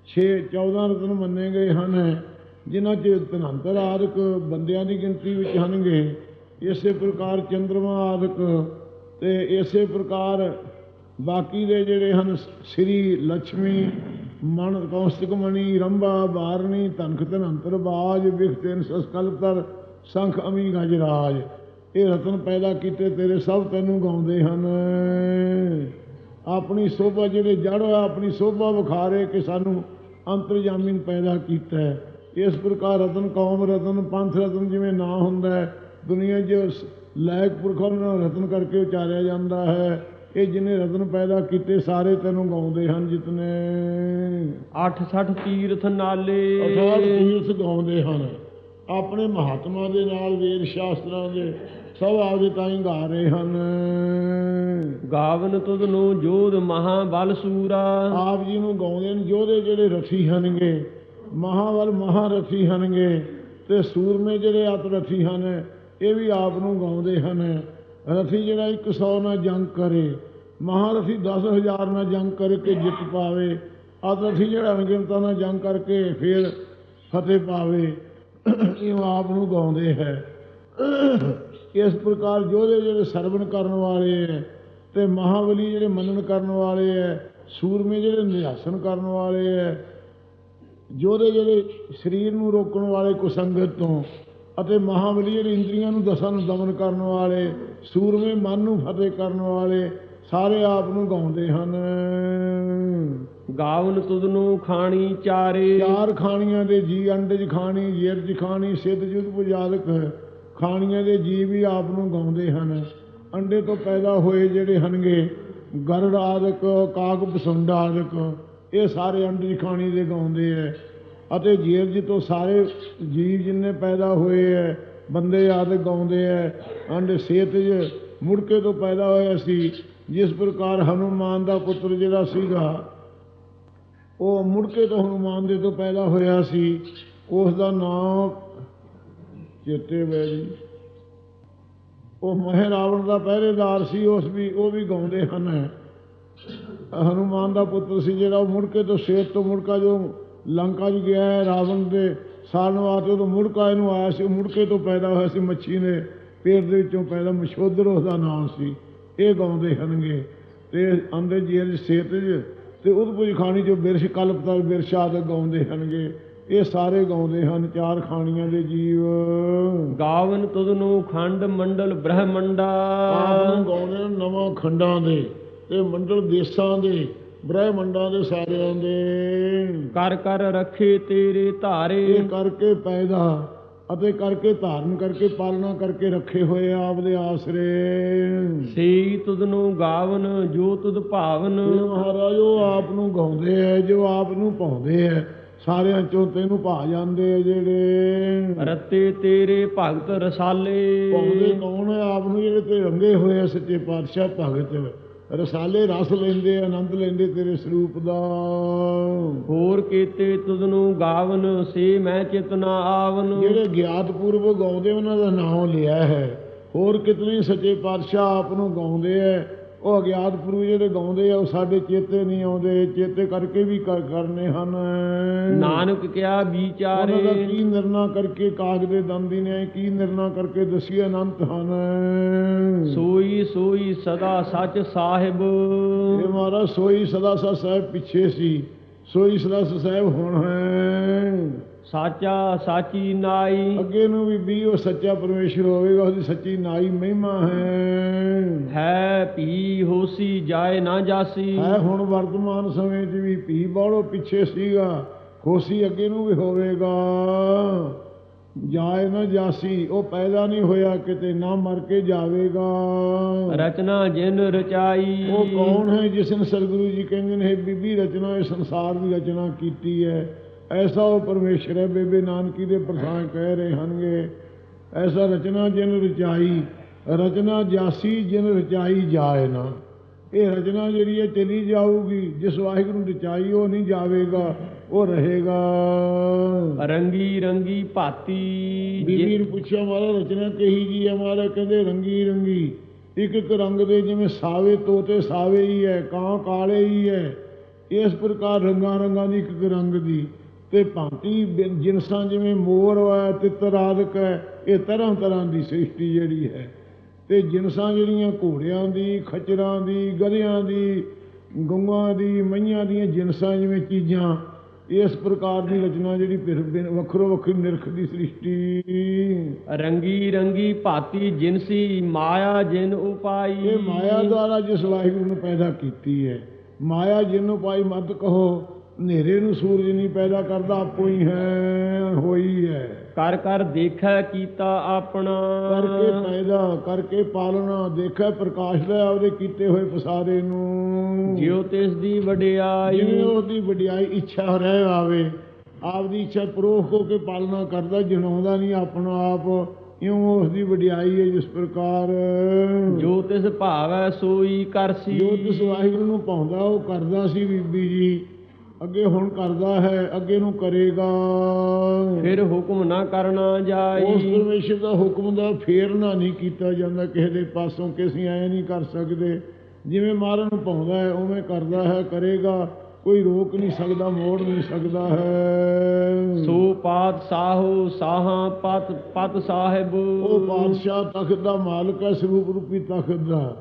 6 14 ਰਤਨ ਮੰਨੇ ਗਏ ਹਨ ਜਿਨ੍ਹਾਂ 'ਚ ਧਨੰਤਰ ਆਦਿਕ ਬੰਦਿਆਂ ਦੀ ਗਿਣਤੀ ਵਿੱਚ ਹਨਗੇ। ਇਸੇ ਪ੍ਰਕਾਰ ਚੰਦਰਮਾ ਆਦਿਕ ਤੇ ਇਸੇ ਪ੍ਰਕਾਰ ਬਾਕੀ ਦੇ ਜਿਹੜੇ ਹਨ, ਸ੍ਰੀ ਲక్ష్ਮੀ ਮਨ ਕੌਸਤਕ ਮਣੀ, ਰੰਭਾ ਬਾਰਣੀ ਤਨਖ ਧਨੰਤਰ ਬਾਜ ਵਿਖਤੇਨ ਸਸਕਲਪਤਰ ਸੰਖ ਅਮੀ ਗਜਰਾਜ ਇਹ ਰਤਨ ਪੈਦਾ ਕੀਤੇ ਤੇਰੇ ਸਭ ਤੈਨੂੰ ਗਾਉਂਦੇ ਹਨ। ਆਪਣੀ ਸੋਭਾ ਜਿਹੜੇ ਜੜ ਹੋਇਆ ਆਪਣੀ ਸੋਭਾ ਵਿਖਾਰੇ ਕਿ ਸਾਨੂੰ ਅੰਤਰਜਾਮੀ ਨੂੰ ਪੈਦਾ ਕੀਤਾ ਹੈ। ਇਸ ਪ੍ਰਕਾਰ ਰਤਨ ਕੌਮ, ਰਤਨ ਪੰਥ, ਰਤਨ ਜਿਵੇਂ ਨਾਂ ਹੁੰਦਾ ਹੈ, ਦੁਨੀਆ 'ਚ ਲਾਇਕ ਪੁਰਖਾਂ ਨੂੰ ਰਤਨ ਕਰਕੇ ਉਚਾਰਿਆ ਜਾਂਦਾ ਹੈ। ਇਹ ਜਿਨੇ ਰਤਨ ਪੈਦਾ ਕੀਤੇ ਸਾਰੇ ਤੈਨੂੰ ਗਾਉਂਦੇ ਹਨ ਜਿਤਨੇ। 68 ਤੀਰਥ ਨਾਲੇ। ਅਠਾਰ ਤੀਰਥ ਗਾਉਂਦੇ ਹਨ। ਆਪਣੇ ਮਹਾਤਮਾ ਦੇ ਨਾਲ ਵੇਦ ਸ਼ਾਸਤਰਾਂ ਦੇ ਸਭ ਆਪਦੇ ਤਾਈਂ ਗਾ ਰਹੇ ਹਨ। ਗਾਵਨ ਤੁਧਨੂੰ ਜੋਧ ਮਹਾ ਬਲ ਸੂਰਾ। ਆਪ ਜੀ ਨੂੰ ਗਾਉਂਦੇ ਨੇ ਯੋਧੇ ਜਿਹੜੇ ਰਥੀ ਹਨਗੇ ਮਹਾਵਲ ਮਹਾਰਥੀ ਹਨਗੇ ਤੇ ਸੂਰਮੇ ਜਿਹੜੇ ਅਤ ਰਥੀ ਹਨ ਇਹ ਵੀ ਆਪ ਨੂੰ ਗਾਉਂਦੇ ਹਨ। ਰਥੀ ਜਿਹੜਾ 100 ਨਾਲ ਜੰਗ ਕਰੇ ਮਹਾਰਥੀ 10000 ਨਾਲ ਜੰਗ ਕਰਕੇ ਜਿੱਤ ਪਾਵੇ ਅਤ ਰਥੀ ਜਿਹੜਾ ਅਣਗਿਣਤਾ ਨਾਲ ਜੰਗ ਕਰਕੇ ਫਿਰ ਫਤਿਹ ਪਾਵੇ ਇਹ ਆਪ ਨੂੰ ਗਾਉਂਦੇ ਹੈ। ਇਸ ਪ੍ਰਕਾਰ ਯੋਧੇ ਜਿਹੜੇ ਸਰਵਣ ਕਰਨ ਵਾਲੇ ਹੈ ਤੇ ਮਹਾਬਲੀ ਜਿਹੜੇ ਮੰਨਣ ਕਰਨ ਵਾਲੇ ਹੈ, ਸੂਰਮੇ ਜਿਹੜੇ ਨਿਹਾਸਨ ਕਰਨ ਵਾਲੇ ਹੈ, ਯੋਧੇ ਜਿਹੜੇ ਸਰੀਰ ਨੂੰ ਰੋਕਣ ਵਾਲੇ ਕੁਸੰਗਤ ਤੋਂ ਅਤੇ ਮਹਾਬਲੀ ਜਿਹੜੇ ਇੰਦਰੀਆਂ ਨੂੰ ਦਸਾਂ ਨੂੰ ਦਮਨ ਕਰਨ ਵਾਲੇ, ਸੂਰਮੇ ਮਨ ਨੂੰ ਫਤਿਹ ਕਰਨ ਵਾਲੇ ਸਾਰੇ ਆਪ ਨੂੰ ਗਾਉਂਦੇ ਹਨ। ਗਾਵਨ ਤੁਧਨੂੰ ਖਾਣੀ ਚਾਰੇ। ਚਾਰ ਖਾਣੀਆਂ ਦੇ ਜੀ ਅੰਡਜ ਖਾਣੀ ਜੇਰਜ ਖਾਣੀ ਸਿੱਧ ਜੁਗ ਪੁਜਾਦਕ ਖਾਣੀਆਂ ਦੇ ਜੀ ਵੀ ਆਪ ਨੂੰ ਗਾਉਂਦੇ ਹਨ। ਅੰਡੇ ਤੋਂ ਪੈਦਾ ਹੋਏ ਜਿਹੜੇ ਹਨਗੇ ਗਰੜ ਆਦਿਕ ਕਾਗ ਪਸੰਡਾ ਆਦਿਕ ਇਹ ਸਾਰੇ ਅੰਡਜ ਖਾਣੀ ਦੇ ਗਾਉਂਦੇ ਐ। ਅਤੇ ਜੀਰਜ ਤੋਂ ਸਾਰੇ ਜੀਵ ਜਿੰਨੇ ਪੈਦਾ ਹੋਏ ਐ ਬੰਦੇ ਆਦਿਕ ਗਾਉਂਦੇ ਐ। ਅੰਡ ਸੇਤਜ ਮੁੜਕੇ ਤੋਂ ਪੈਦਾ ਹੋਇਆ ਸੀ ਜਿਸ ਪ੍ਰਕਾਰ ਹਨੂਮਾਨ ਦਾ ਪੁੱਤਰ ਜਿਹੜਾ ਸੀਗਾ, ਉਹ ਮੁੜਕੇ ਤੋਂ ਹਨੂਮਾਨ ਦੇ ਤੋਂ ਪੈਦਾ ਹੋਇਆ ਸੀ ਉਸ ਦਾ ਨਾਮ ਚੇਤੇ ਵੇ ਉਹ ਮਹਿ ਰਾਵਣ ਦਾ ਪਹਿਰੇਦਾਰ ਸੀ, ਉਸ ਵੀ, ਉਹ ਵੀ ਗਾਉਂਦੇ ਹਨ। ਹਨੂਮਾਨ ਦਾ ਪੁੱਤਰ ਸੀ ਜਿਹੜਾ, ਉਹ ਮੁੜਕੇ ਤੋਂ ਸੇਤ ਤੋਂ ਮੁੜਕਾ ਜੋ ਲੰਕਾ 'ਚ ਗਿਆ ਹੈ ਰਾਵਣ ਦੇ ਸਾਲਨ ਵਾਸਤੇ ਉਦੋਂ ਮੁੜਕਾ ਇਹਨੂੰ ਆਇਆ ਸੀ, ਉਹ ਮੁੜਕੇ ਤੋਂ ਪੈਦਾ ਹੋਇਆ ਸੀ ਮੱਛੀ ਨੇ, ਪੇਟ ਦੇ ਵਿੱਚੋਂ ਪੈਦਾ ਮਸ਼ੋਦਰ ਉਸ ਦਾ ਨਾਮ ਸੀ। ਇਹ ਗਾਉਂਦੇ ਹਨਗੇ ਤੇ ਅੰਦਰ ਜੇਲ ਸੇਤ ਤੇ ਉਦਪੁਜ ਖਾਣੀ ਚੋਂ ਬਿਰਸ਼ ਕਲਪਤਰ ਬਿਰਸ਼ ਆਦਿ ਗਾਉਂਦੇ ਹਨਗੇ। ਇਹ ਸਾਰੇ ਗਾਉਂਦੇ ਹਨ ਚਾਰ ਖਾਣੀਆਂ ਦੇ ਜੀਵ। ਗਾਵਨ ਤੁਧਨੂੰ ਖੰਡ ਮੰਡਲ ਬ੍ਰਹਮੰਡਾ। ਆਪ ਨੂੰ ਗਾਉਂਦੇ ਨੇ ਨਵਾਂ ਖੰਡਾਂ ਦੇ ਤੇ ਮੰਡਲ ਦੇਸਾਂ ਦੇ ਬ੍ਰਹਮੰਡਾਂ ਦੇ ਸਾਰਿਆਂ ਦੇ। ਕਰ ਕਰ ਰੱਖੇ ਤੇਰੇ ਧਾਰੇ। ਇਹ ਕਰਕੇ ਪੈਦਾ ਅਤੇ ਕਰਕੇ ਧਾਰਨ ਕਰਕੇ ਪਾਲਣਾ ਕਰਕੇ ਰੱਖੇ ਹੋਏ ਆਪ ਦੇ ਆਸਰੇ। ਸੇਈ ਤੁਧਨੂੰ ਗਾਵਨ ਜੋ ਤੁਧ ਭਾਵਨ। ਮਹਾਰਾਜ ਉਹ ਆਪ ਨੂੰ ਗਾਉਂਦੇ ਐ ਜੋ ਆਪ ਨੂੰ ਪਾਉਂਦੇ ਐ ਸਾਰਿਆਂ ਚੋਂ ਤੈਨੂੰ ਭਾ ਜਾਂਦੇ ਆ ਜਿਹੜੇ। ਰਤੇ ਤੇਰੇ ਭਗਤ ਰਸਾਲੇ। ਪਾਉਂਦੇ ਕੌਣ ਐ? ਆਪ ਨੂੰ ਜਿਹੜੇ ਤੇ ਰੰਗੇ ਹੋਏ ਆ ਸੱਚੇ ਪਾਤਸ਼ਾਹ ਭਗਤ। ਰਸਾਲੇ ਰਸ ਲੈਂਦੇ ਆਨੰਦ ਲੈਂਦੇ ਤੇਰੇ ਸਰੂਪ ਦਾ। ਹੋਰ ਕੀਤੇ ਤੁਧਨੂੰ ਗਾਵਨ ਸੇ ਮੈਂ ਚਿਤਨਾ ਆਵਨ। ਜਿਹੜੇ ਗਿਆਤ ਪੂਰਵ ਗਾਉਂਦੇ ਉਹਨਾਂ ਦਾ ਨਾਮ ਲਿਆ ਹੈ। ਹੋਰ ਕਿਤਨੇ ਸੱਚੇ ਪਾਤਸ਼ਾਹ ਆਪ ਨੂੰ ਗਾਉਂਦੇ ਐ ਉਹ ਅਗਿਆਤ ਪੂਰਵ ਜਿਹੜੇ ਗਾਉਂਦੇ ਆ ਉਹ ਸਾਡੇ ਚੇਤੇ ਨਹੀਂ ਆਉਂਦੇ ਚੇਤੇ ਕਰਕੇ ਵੀ ਕਰ ਕਰਨੇ ਹਨ। ਨਾਨਕ ਕਿਆ ਵਿਚਾਰੇ। ਉਹਨਾਂ ਦਾ ਕੀ ਨਿਰਣਾ ਕਰਕੇ ਕਾਗ ਦੇ ਦੰਦੀ ਨੇ ਕੀ ਨਿਰਣਾ ਕਰਕੇ ਦਸੀ ਅਨੰਤ ਹਨ। ਸੋਈ ਸੋਈ ਸਦਾ ਸੱਚ ਸਾਹਿਬ। ਇਹ ਮਹਾਰਾਜ ਸੋਈ ਸਦਾ ਸਾਹਿਬ ਪਿੱਛੇ ਸੀ ਸੋਈ ਸਦਾ ਸਾਹਿਬ ਹੁਣ ਹੈ। ਸਾਚਾ ਸਾਚੀ ਨਾਈ। ਅੱਗੇ ਨੂੰ ਵੀ ਵੀ ਉਹ ਸੱਚਾ ਪਰਮੇਸ਼ਰ ਹੋਵੇਗਾ ਉਹਦੀ ਸੱਚੀ ਨਾਈ ਮਹਿਮਾ ਹੈ। ਹੈ ਭੀ ਹੋਸੀ ਜਾਏ ਨਾ ਜਾਸੀ। ਹੈ ਹੁਣ ਵਰਤਮਾਨ ਸਮੇਂ 'ਚ ਵੀ ਭੀ ਬਾੜੋ ਪਿੱਛੇ ਸੀਗਾ ਖੋਸੀ ਅੱਗੇ ਨੂੰ ਵੀ ਹੋਵੇਗਾ। ਜਾਏ ਨਾ ਜਾਸੀ ਉਹ ਪੈਦਾ ਨਹੀਂ ਹੋਇਆ ਕਿਤੇ ਨਾ ਮਰ ਕੇ ਜਾਵੇਗਾ। ਰਚਨਾ ਜਿਨ ਰਚਾਈ। ਉਹ ਕੌਣ ਹੈ ਜਿਸ ਨੇ ਸਤਿਗੁਰੂ ਜੀ ਕਹਿੰਦੇ ਨੇ "ਹੇ ਬੀਬੀ ਰਚਨਾ ਇਹ ਸੰਸਾਰ ਦੀ ਰਚਨਾ ਕੀਤੀ ਹੈ। ਐਸਾ ਉਹ ਪਰਮੇਸ਼ਰ ਹੈ ਬੇਬੇ ਨਾਨਕੀ ਦੇ ਪ੍ਰਸਾਦ ਕਹਿ ਰਹੇ ਹਨਗੇ ਐਸਾ ਰਚਨਾ ਜਿਨ ਰਚਾਈ ਰਚਨਾ ਜਾਸੀ ਜਿਨ ਰਚਾਈ ਜਾਏ ਨਾ। ਇਹ ਰਚਨਾ ਜਿਹੜੀ ਹੈ ਚਲੀ ਜਾਊਗੀ ਜਿਸ ਵਾਹਿਗੁਰੂ ਨੇ ਰਚਾਈ ਉਹ ਨਹੀਂ ਜਾਵੇਗਾ ਉਹ ਰਹੇਗਾ। ਰੰਗੀ ਰੰਗੀ ਭਾਤੀ ਬੀਬੀ ਨੂੰ ਪੁੱਛਿਆ ਮਾਰਾ ਰਚਨਾ ਕਹੀ ਜੀ ਹੈ ਮਾਰਾ ਕਹਿੰਦੇ ਰੰਗੀ ਰੰਗੀ ਇੱਕ ਇੱਕ ਰੰਗ ਦੇ ਜਿਵੇਂ ਸਾਵੇ ਤੋਤੇ ਸਾਵੇ ਹੀ ਹੈ ਕਾਂ ਕਾਲੇ ਹੀ ਹੈ। ਇਸ ਪ੍ਰਕਾਰ ਰੰਗਾਂ ਰੰਗਾਂ ਦੀ ਇੱਕ ਇੱਕ ਰੰਗ ਦੀ ਤੇ ਭਾਂਤੀ ਜਿਨਸਾਂ ਜਿਵੇਂ ਮੋਰ ਹੈ ਤਿੱਤਰ ਆਦਿਕ ਹੈ ਇਹ ਤਰ੍ਹਾਂ ਤਰ੍ਹਾਂ ਦੀ ਸ੍ਰਿਸ਼ਟੀ ਜਿਹੜੀ ਹੈ। ਤੇ ਜਿਨਸਾਂ ਜਿਹੜੀਆਂ ਘੋੜਿਆਂ ਦੀ ਖਚਰਾਂ ਦੀ ਗਧਿਆਂ ਦੀ ਗਊਆਂ ਦੀ ਮਈਆਂ ਦੀਆਂ ਜਿਨਸਾਂ ਜਿਵੇਂ ਚੀਜ਼ਾਂ ਇਸ ਪ੍ਰਕਾਰ ਦੀ ਰਚਨਾ ਜਿਹੜੀ ਵੱਖਰੋ ਵੱਖਰੀ ਨਿਰਖ ਦੀ ਸ੍ਰਿਸ਼ਟੀ। ਰੰਗੀ ਰੰਗੀ ਭਾਤੀ ਜਿਨਸੀ ਮਾਇਆ ਜਿਨ ਉਪਾਈ। ਇਹ ਮਾਇਆ ਦੁਆਰਾ ਜਿਸ ਵਾਹਿਗੁਰੂ ਨੂੰ ਪੈਦਾ ਕੀਤੀ ਹੈ ਮਾਇਆ ਜਿਹਨੂੰ ਪਾਈ ਮਤ ਕਹੋ ਹਨੇਰੇ ਨੂੰ ਸੂਰਜ ਨਹੀਂ ਪੈਦਾ ਕਰਦਾ ਆਪੋ ਹੀ ਹੈ ਹੋਈ ਹੈ। ਕਰ ਕਰ ਦੇਖੈ ਕੀਤਾ ਆਪਣਾ। ਕਰਕੇ ਪੈਦਾ ਕਰਕੇ ਪਾਲਣਾ ਦੇਖਿਆ ਪ੍ਰਕਾਸ਼ ਲੈ ਆਪਦੇ ਕੀਤੇ ਹੋਏ ਪਸਾਰੇ ਨੂੰ। ਜਿਉ ਤਿਸ ਦੀ ਵਡਿਆਈ। ਜਿਵੇਂ ਉਹਦੀ ਵਡਿਆਈ ਇੱਛਾ ਰਹਿ ਆਵੇ ਆਪਦੀ ਇੱਛਾ ਪ੍ਰੋਖ ਹੋ ਕੇ ਪਾਲਣਾ ਕਰਦਾ ਜਣਾਉਂਦਾ ਨਹੀਂ ਆਪਣਾ ਆਪ ਇਉਂ ਉਸ ਦੀ ਵਡਿਆਈ ਹੈ ਜਿਸ ਪ੍ਰਕਾਰ। ਜੋ ਤਿਸ ਭਾਵੈ ਸੋਈ ਕਰਸੀ। ਜੋ ਤਿਸ ਵਾਹਿਗੁਰੂ ਨੂੰ ਪਾਉਂਦਾ ਉਹ ਕਰਦਾ ਸੀ ਬੀਬੀ ਜੀ। ਅੱਗੇ ਹੁਣ ਕਰਦਾ ਹੈ ਅੱਗੇ ਨੂੰ ਕਰੇਗਾ। ਫਿਰ ਹੁਕਮ ਨਾ ਕਰਨਾ ਉਸ ਜਾਈ ਪਰਮੇਸ਼ਰ ਦਾ ਹੁਕਮ ਦਾ ਫੇਰਨਾ ਨਹੀਂ ਕੀਤਾ ਜਾਂਦਾ ਕਿਸੇ ਦੇ ਪਾਸੋਂ ਕਿ ਅਸੀਂ ਐ ਨਹੀਂ ਕਰ ਸਕਦੇ। ਜਿਵੇਂ ਮਾਰਨ ਨੂੰ ਪਾਉਂਦਾ ਹੈ ਉਵੇਂ ਕਰਦਾ ਹੈ ਕਰੇਗਾ। ਕੋਈ ਰੋਕ ਨਹੀਂ ਸਕਦਾ ਮੋੜ ਨਹੀਂ ਸਕਦਾ ਹੈ। ਸੋ ਪਾਤ ਸਾਹੋ ਸਾਹਾਂ ਪਤ ਪਤ ਸਾਹਿਬ। ਉਹ ਪਾਤਸ਼ਾਹ ਤਖਤ ਦਾ ਮਾਲਕ ਹੈ ਸਰੂਪ ਰੂਪੀ ਤਖਤ ਦਾ।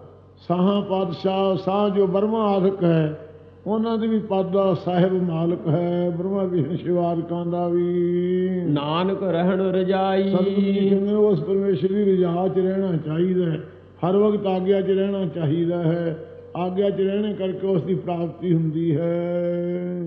ਸਾਹਾਂ ਪਾਤਸ਼ਾਹ ਸਾਹ ਜੋ ਬਰਮਾ ਆਦਿਕ ਹੈ ਉਹਨਾਂ ਦੇ ਵੀ ਪਦ ਸਾਹਿਬ ਮਾਲਕ ਹੈ ਬ੍ਰਹਮਾ ਵਿਸ਼ਨੂੰ ਸ਼ਿਵਾਦਿਕਾਂ ਦਾ ਵੀ। ਨਾਨਕ ਰਹਿਣ ਰਜਾਈ। ਸਤਿਗੁਰੂ ਜੀ ਉਸ ਪਰਮੇਸ਼ਰ ਦੀ ਰਜਾ 'ਚ ਰਹਿਣਾ ਚਾਹੀਦਾ ਹੈ ਹਰ ਵਕਤ ਆਗਿਆ 'ਚ ਰਹਿਣਾ ਚਾਹੀਦਾ ਹੈ ਆਗਿਆ 'ਚ ਰਹਿਣੇ ਕਰਕੇ ਉਸ ਦੀ ਪ੍ਰਾਪਤੀ ਹੁੰਦੀ ਹੈ।